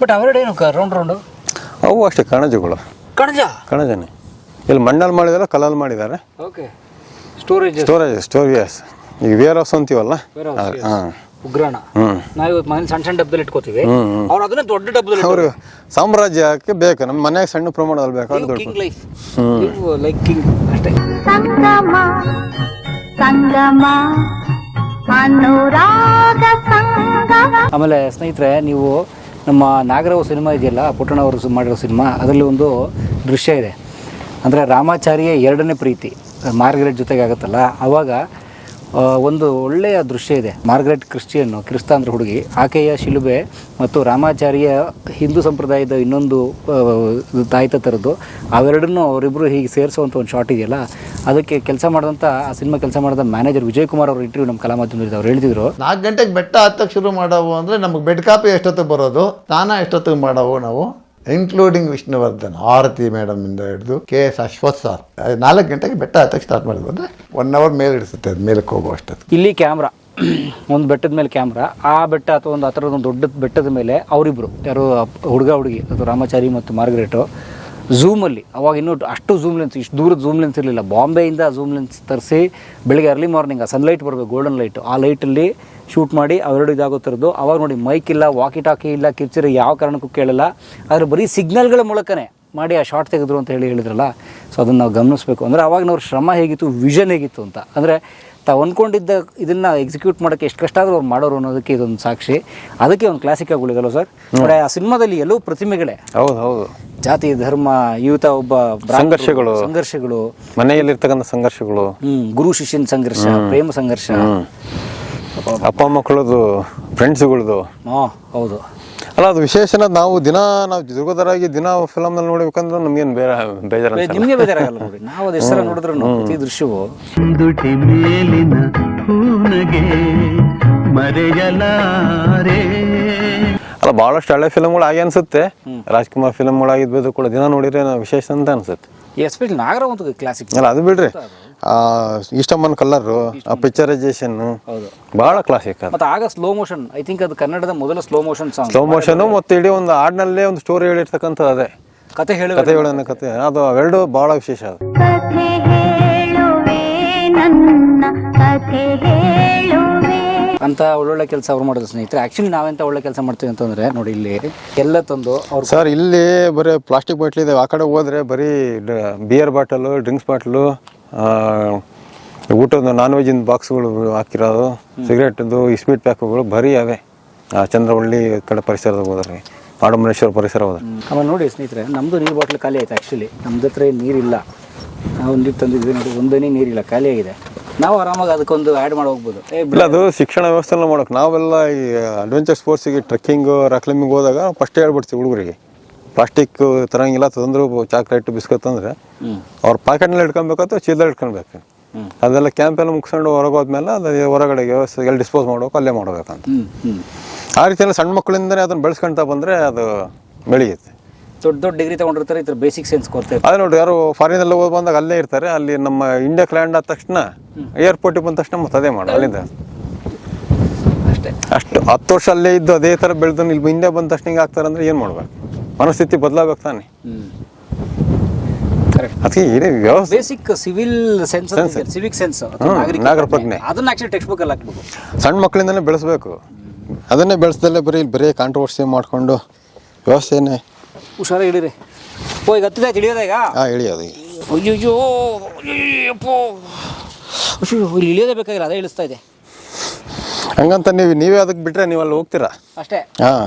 ಬಟ್ ಏನು ರೌಂಡ್ ರೌಂಡು ಅವು ಅಷ್ಟೇ ಕಣಜಗಳು. ಕಣಜ? ಕಣಜನೇ. ಇಲ್ಲಿ ಮಣ್ಣಲ್ಲಿ ಮಾಡಿದಾರೆ ಕಲ್ಲಲ್ಲಿ ಮಾಡಿದ್ದಾರೆ. ಸ್ಟೋರೇಜ್ ಸ್ಟೋರೇಜ್ ಈಗ ವೇರ್ ಹೌಸ್ ಅಂತೀವಲ್ಲ ಹಾಂ. ಉಗ್ರಾಣ ನಾವು ಇವತ್ತು ಮನೇಲಿ ಸಣ್ಣ ಸಣ್ಣ ಡಬ್ಬದಲ್ಲಿ ಇಟ್ಕೋತೀವಿ. ಅವ್ರು ಅದನ್ನೇ ದೊಡ್ಡ ಡಬ್ಬದಲ್ಲಿ ಅವರು ಸಾಮ್ರಾಜ್ಯಕ್ಕೆ ಬೇಕು. ನಮ್ಮ ಮನೆಯಾಗ ಸಣ್ಣ ಪ್ರಮಾಣದಲ್ಲಿ ಬೇಕು. ದೊಡ್ಡ ಕಿಂಗ್ ಲೈಫ್ ಲೈಕ್ ಕಿಂಗ್ ಅಷ್ಟೇ. ಸಂಗಮ ಸಂಗಮ ಅನುರಾಗ ಸಂಗಮ. ಆಮೇಲೆ ಸ್ನೇಹಿತರೆ ನೀವು ನಮ್ಮ ನಾಗರವ ಸಿನಿಮಾ ಇದೆಯಲ್ಲ ಪುಟ್ಟಣ ಅವರು ಮಾಡಿರೋ ಸಿನಿಮಾ ಅದರಲ್ಲಿ ಒಂದು ದೃಶ್ಯ ಇದೆ. ಅಂದರೆ ರಾಮಾಚಾರಿಯ ಎರಡನೇ ಪ್ರೀತಿ ಮಾರ್ಗರೇಟ್ ಜೊತೆಗೆ ಆಗುತ್ತಲ್ಲ ಆವಾಗ ಒಂದು ಒಳ್ಳೆಯ ದೃಶ್ಯ ಇದೆ. ಮಾರ್ಗ್ರೆಟ್ ಕ್ರಿಶ್ಚಿಯನ್ ಕ್ರಿಸ್ತಾಂಧ್ರ ಹುಡುಗಿ. ಆಕೆಯ ಶಿಲುಬೆ ಮತ್ತು ರಾಮಾಚಾರ್ಯ ಹಿಂದೂ ಸಂಪ್ರದಾಯದ ಇನ್ನೊಂದು ತಾಯಿತ ಥರದ್ದು. ಅವೆರಡನ್ನೂ ಅವರಿಬ್ಬರು ಹೀಗೆ ಸೇರಿಸುವಂಥ ಒಂದು ಶಾಟ್ ಇದೆಯಲ್ಲ? ಅದಕ್ಕೆ ಕೆಲಸ ಮಾಡಿದಂಥ ಆ ಸಿನಿಮಾ ಕೆಲಸ ಮಾಡಿದ ಮ್ಯಾನೇಜರ್ ವಿಜಯ್ ಕುಮಾರ್ ಅವ್ರ ಇಂಟರ್ವ್ಯೂ ನಮ್ಮ ಕಲಾಮಾಧ್ಯಮದಲ್ಲಿ ಅವ್ರು ಹೇಳಿದ್ರು. ನಾಲ್ಕು ಗಂಟೆಗೆ ಬೆಟ್ಟ ಹತ್ತಕ್ಕೆ ಶುರು ಮಾಡವು ಅಂದರೆ ನಮಗೆ ಬೆಡ್ ಕಾಪಿ ಎಷ್ಟೊತ್ತಿಗೆ ಬರೋದು? ಸ್ನಾನ ಎಷ್ಟೊತ್ತಿಗೆ ಮಾಡವು ನಾವು? ಇನ್ಕ್ಲೂಡಿಂಗ್ ವಿಷ್ಣುವರ್ಧನ್ ಆರತಿ ಮೇಡಮಿಂದ ಹಿಡಿದು ಕೆ ಎಸ್ ಅಶ್ವಥ್ ಸರ್ ನಾಲ್ಕು ಗಂಟೆಗೆ ಬೆಟ್ಟ ಹತ್ತಕ್ಕೆ ಸ್ಟಾರ್ಟ್ ಮಾಡಿದ್ವಿ. ಅಂದರೆ ಒನ್ ಅವರ್ ಮೇಲೆ ಇಡಿಸುತ್ತೆ ಅದು ಮೇಲಕ್ಕೆ ಹೋಗೋ ಅಷ್ಟೊತ್ತು ಇಲ್ಲಿ ಕ್ಯಾಮ್ರಾ ಒಂದು ಬೆಟ್ಟದ ಮೇಲೆ ಕ್ಯಾಮ್ರಾ ಆ ಬೆಟ್ಟ ಅಥವಾ ಒಂದು ಆ ಥರದ ಒಂದು ದೊಡ್ಡ ಬೆಟ್ಟದ ಮೇಲೆ ಅವರಿಬ್ಬರು ಯಾರು, ಹುಡುಗ ಹುಡುಗಿ, ಅಥವಾ ರಾಮಾಚಾರಿ ಮತ್ತು ಮಾರ್ಗರೇಟು. ಝೂಮಲ್ಲಿ ಅವಾಗ ಇನ್ನೂ ಅಷ್ಟು ಝೂಮ್ ಲೆನ್ಸ್ ಇಷ್ಟು ದೂರದ ಝೂಮ್ ಲೆನ್ಸ್ ಇರಲಿಲ್ಲ. ಬಾಂಬೆಯಿಂದ ಝೂಮ್ ಲೆನ್ಸ್ ತರಿಸಿ ಬೆಳಿಗ್ಗೆ ಅರ್ಲಿ ಮಾರ್ನಿಂಗ್ ಆ ಸನ್ಲೈಟ್ ಬರಬೇಕು ಗೋಲ್ಡನ್ ಲೈಟ್ ಆ ಲೈಟಲ್ಲಿ ಶೂಟ್ ಮಾಡಿ ಅವೆರಡು ಇದಾಗೋ ಥರದ್ದು. ಅವಾಗ ನೋಡಿ ಮೈಕ್ ಇಲ್ಲ ವಾಕಿ ಟಾಕಿ ಇಲ್ಲ, ಕಿರ್ಚಿರಿ, ಯಾವ ಕಾರಣಕ್ಕೂ ಕೇಳಲ್ಲ. ಆದರೆ ಬರೀ ಸಿಗ್ನಲ್ಗಳ ಮೂಲಕನೇ ಮಾಡಿ ಆ ಶಾರ್ಟ್ ತೆಗೆದ್ರು ಅಂತ ಹೇಳಿ ಹೇಳಿದ್ರಲ್ಲ. ಸೊ ಅದನ್ನು ನಾವು ಗಮನಿಸಬೇಕು. ಅಂದರೆ ಅವಾಗಿನವ್ರ ಶ್ರಮ ಹೇಗಿತ್ತು ವಿಷನ್ ಹೇಗಿತ್ತು ಅಂತ. ಅಂದರೆ ತಾವು ಅಂದ್ಕೊಂಡಿದ್ದ ಇದನ್ನು ಎಕ್ಸಿಕ್ಯೂಟ್ ಮಾಡೋಕೆ ಎಷ್ಟು ಕಷ್ಟ ಆದರೂ ಅವ್ರು ಮಾಡೋರು ಅನ್ನೋದಕ್ಕೆ ಇದೊಂದು ಸಾಕ್ಷಿ. ಅದಕ್ಕೆ ಒಂದು ಕ್ಲಾಸಿಕ್ ಆಗಿ ಉಳಿದಲ್ಲ ಸರ್? ನೋಡಿ ಆ ಸಿನಿಮಾದಲ್ಲಿ ಎಲ್ಲೋ ಪ್ರತಿಮೆಗಳೇ. ಹೌದು ಹೌದು. ಜಾತಿ ಧರ್ಮ ಯುವತ ಒಬ್ಬ ಸಂಘರ್ಷಗಳು. ಸಂಘರ್ಷಗಳು. ಮನೆಯಲ್ಲಿರ್ತಕ್ಕಂಥ ಸಂಘರ್ಷಗಳು. ಗುರು ಶಿಷ್ಯನ ಸಂಘರ್ಷ ಪ್ರೇಮ ಸಂಘರ್ಷ. ಅಪ್ಪ ಮಕ್ಕಳದು ಫ್ರೆಂಡ್ಸ್ಗಳದು ಹಾ ಹೌದು. ಅಲ್ಲ ಅದು ವಿಶೇಷನ ನಾವು ದಿನ ನಾವು ದುರ್ಗದರಾಗಿ ದಿನ ಫಿಲಮ್ನಲ್ಲಿ ನೋಡ್ಬೇಕಂದ್ರೆ ನಮ್ಗೇನು ಬೇರೆ ಬೇಜಾರ ನಿಮ್ಗೆ ಬೇಜಾರಾಗಲ್ಲ ನೋಡಿ ನಾವು ಅದು ಎಷ್ಟು ಸಲ ನೋಡಿದ್ರು ಪ್ರತಿ ದೃಶ್ಯವು ದುಟಿ ಮೇಲಿನ ಹೂನಗೆ ಮರೆಯಲಾರೆ. ಅಲ್ಲ ಬಹಳಷ್ಟು ಹಳೆ ಫಿಲಮ್ಗಳು ಆಗಿ ಅನ್ಸುತ್ತೆ. ರಾಜ್ಕುಮಾರ್ ಫಿಲಮ್ಗಳು ಆಗಿದ್ದು ಕೂಡ ದಿನ ನೋಡಿದ್ರೆ ನಾವು ವಿಶೇಷ ಅಂತ ಅನ್ಸುತ್ತೆ. ಎಸ್ಪೆಷಲಿ ನಾಗರ ಒಂದು ಕ್ಲಾಸಿಕ್ ಅಲ್ಲ ಅದು ಬಿಡ್ರಿ. ಆ ಇಷ್ಟಮ್ಮನ್ ಕಲರು ಆ ಪಿಕ್ಚರೈಸೇಷನ್ ಹೌದು. ಭಾಳ ಕ್ಲಾಸಿಕ್ ಅದು. ಮತ್ತೆ ಆಗ ಸ್ಲೋ ಮೋಷನ್ ಐ ಥಿಂಕ್ ಅದು ಕನ್ನಡದ ಮೊದಲ slow motion song slow motion ಮತ್ತೆ ಇಡೀ ಒಂದು ಹಾಡ್ನಲ್ಲೇ ಒಂದು ಸ್ಟೋರಿ ಹೇಳಿರ್ತಕ್ಕಂಥದ್ದು ಅದೇ. ಕತೆ ಹೇಳುವ ಕತೆ ಹೇಳೋಣ ಕತೆ. ಅದು ಅವೆರಡು ಬಹಳ ವಿಶೇಷ ಅದು. ಕಥೆ ಹೇಳುವೆ ನನ್ನ ಕಥೆ ಹೇಳುವೆ. ಅಂತ ಒಳ್ಳೊಳ್ಳೆ ಕೆಲಸ ಅವ್ರು ಮಾಡೋದು ಸ್ನೇಹಿತರೆ. ಆಕ್ಚುಲಿ ನಾವೆಂತ ಒಳ್ಳೆ ಕೆಲಸ ಮಾಡ್ತೀವಿ ಅಂತಂದ್ರೆ ನೋಡಿ ಇಲ್ಲಿ ಎಲ್ಲ ತಂದು ಅವ್ರು ಸರ್ ಇಲ್ಲಿ ಬರೀ ಪ್ಲಾಸ್ಟಿಕ್ ಬಾಟ್ಲಿ ಇದೆ. ಆ ಕಡೆ ಹೋದ್ರೆ ಬರೀ ಬಿಯರ್ ಬಾಟಲು ಡ್ರಿಂಕ್ಸ್ ಬಾಟ್ಲು ಊಟದ ನಾನ್ ವೆಜ್ಜಿನ ಬಾಕ್ಸ್ಗಳು ಹಾಕಿರೋದು ಸಿಗರೇಟ್ದು ಇಸ್ಪೀಟ್ ಪ್ಯಾಕ್ಗಳು ಬರೀ ಅವೇ. ಆ ಚಂದ್ರವಳ್ಳಿ ಕಡೆ ಪರಿಸರದಾಗ ಹೋದ್ರೆ ಪಾಡಮನೇಶ್ವರ ಪರಿಸರ ಹೋದ್ರೆ ಆಮೇಲೆ ನೋಡಿ ಸ್ನೇಹಿತರೆ ನಮ್ಮದು ನೀರು ಬಾಟ್ಲು ಖಾಲಿ ಆಯ್ತು ಆ್ಯಕ್ಚುಲಿ ನಮ್ದು ಹತ್ರ ಏನ್ ನೀರಿಲ್ಲ. ನಾವು ನೀರು ತಂದಿದ್ವಿ ನೋಡಿ ಒಂದನೇ ನೀರಿಲ್ಲ ಖಾಲಿ ಆಗಿದೆ. ನಾವು ಆರಾಮಾಗಿ ಅದಕ್ಕೊಂದು ಆ್ಯಡ್ ಮಾಡಿ ಹೋಗ್ಬೋದು. ಇಲ್ಲ ಅದು ಶಿಕ್ಷಣ ವ್ಯವಸ್ಥೆನ ಮಾಡೋಕೆ ನಾವೆಲ್ಲ ಈ ಅಡ್ವೆಂಚರ್ ಸ್ಪೋರ್ಟ್ಸಿಗೆ ಟ್ರೆಕ್ಕಿಂಗು ರಾಕ್ಲಿಂಬಿಂಗ್ ಹೋದಾಗ ಫಸ್ಟ್ ಹೇಳ್ಬಿಡ್ತೀವಿ ಹುಡುಗರಿಗೆ. ಪ್ಲಾಸ್ಟಿಕ್ ತರಂಗಿಲ್ಲ ತಂದ್ರು ಚಾಕ್ಲೇಟ್ ಬಿಸ್ಕತ್ ಅಂದ್ರೆ ಅವ್ರ ಪಾಕೆಟ್ನಲ್ಲಿ ಇಟ್ಕೊಬೇಕಾದ್ರೆ ಚೀಲದಲ್ಲಿ ಇಟ್ಕೊಳ್ಬೇಕು ಅದೆಲ್ಲ ಕ್ಯಾಂಪ್ ಎಲ್ಲ ಮುಗಿಸ್ಕೊಂಡು ಹೊರಗೋದ್ಮೇಲೆ ಅದು ಹೊರಗಡೆ ವ್ಯವಸ್ಥೆ ಎಲ್ಲಿ ಡಿಸ್ಪೋಸ್ ಮಾಡ್ಬೇಕು ಅಲ್ಲೇ ಮಾಡ್ಬೇಕಂತ. ಆ ರೀತಿಯಲ್ಲಿ ಸಣ್ಣ ಮಕ್ಕಳಿಂದನೇ ಅದನ್ನ ಬೆಳೆಸ್ಕೊಂತ ಬಂದ್ರೆ ಅದು ಬೆಳೆಯುತ್ತೆ ದೊಡ್ಡ ದೊಡ್ಡ ಡಿಗ್ರಿ ತಗೊಂಡಿರ್ತಾರೆ ಇದ್ರ ಬೇಸಿಕ್ ಸೆನ್ಸ್ ಕೊಡ್ತಾರೆ. ಅದೇ ನೋಡಿ ಯಾರು ಫಾರಿನೆಲ್ಲ ಹೋಗಿ ಬಂದಾಗ ಅಲ್ಲೇ ಇರ್ತಾರೆ ಅಲ್ಲಿ ನಮ್ಮ ಇಂಡಿಯಾ ಲ್ಯಾಂಡ್ ಆದ ತಕ್ಷಣ ಏರ್ಪೋರ್ಟಿಗೆ ಬಂದ ತಕ್ಷಣ ಮತ್ತೆ ಅದೇ ಮಾಡೋದು ಅಲ್ಲಿಂದ. ಅಷ್ಟೇ. ಅಷ್ಟು ಹತ್ತು ವರ್ಷ ಅಲ್ಲೇ ಇದ್ದು ಅದೇ ಥರ ಬೆಳೆದು ಇಲ್ಲಿ ಇಂಡಿಯಾ ಬಂದ ತಕ್ಷಣ ಹಿಂಗೆ ಆಗ್ತಾರೆ ಅಂದ್ರೆ ಏನು ಮಾಡ್ಬೇಕು? ಮನಸ್ಥಿತಿ ಬದಲಾಗಬೇಕು ತಾನೆ. ಕರೆಕ್ಟ್ ಅದಕ್ಕೆ ಏನೇ ವ್ಯವಸ್ಥೆ basic civil sense civic sense ನಾಗರ ಪ್ರಜ್ಞೆ. ಅದನ್ನ ಆಕ್ಚುಲಿ ಟೆಕ್ಸ್ಟ್ ಬುಕ್ ಅಲ್ಲಿ ಹಾಕ್ಬೇಕು. ಸಣ್ಣ ಮಕ್ಕಳಿಂದನೇ ಬೆಳೆಸಬೇಕು. ಅದನ್ನೇ ಬೆಳೆಸ್ದಲ್ಲೇ ಬರೀ ಬರೀ ಕಾಂಟ್ರವರ್ಸಿ ಮಾಡಿಕೊಂಡು ವ್ಯವಸ್ಥೆನೇ ಹುಷಾರ ಹೇಳಿರಿ. ಓ ಈಗ ಹತ್ತಿದೆ ತಿಳಿಯೋದ ಈಗ? ಹಾಂ ಇಳಿಯೋದು ಅದು ಅಯ್ಯಯ್ಯೋ ಅಯ್ಯಪ್ಪೋ ಅಯ್ಯೋ ಇಲ್ಲಿ ಇಳಿಯೋದೇ ಬೇಕಾಗಿಲ್ಲ ಅದೇ ಇಳಿಸ್ತಾ ಇದೆ. ಹಂಗಂತ ನೀವು ನೀವೇ ಅದಕ್ಕೆ ಬಿಟ್ಟರೆ ನೀವು ಅಲ್ಲಿ ಹೋಗ್ತೀರಾ? ಅಷ್ಟೇ. ಹಾಂ.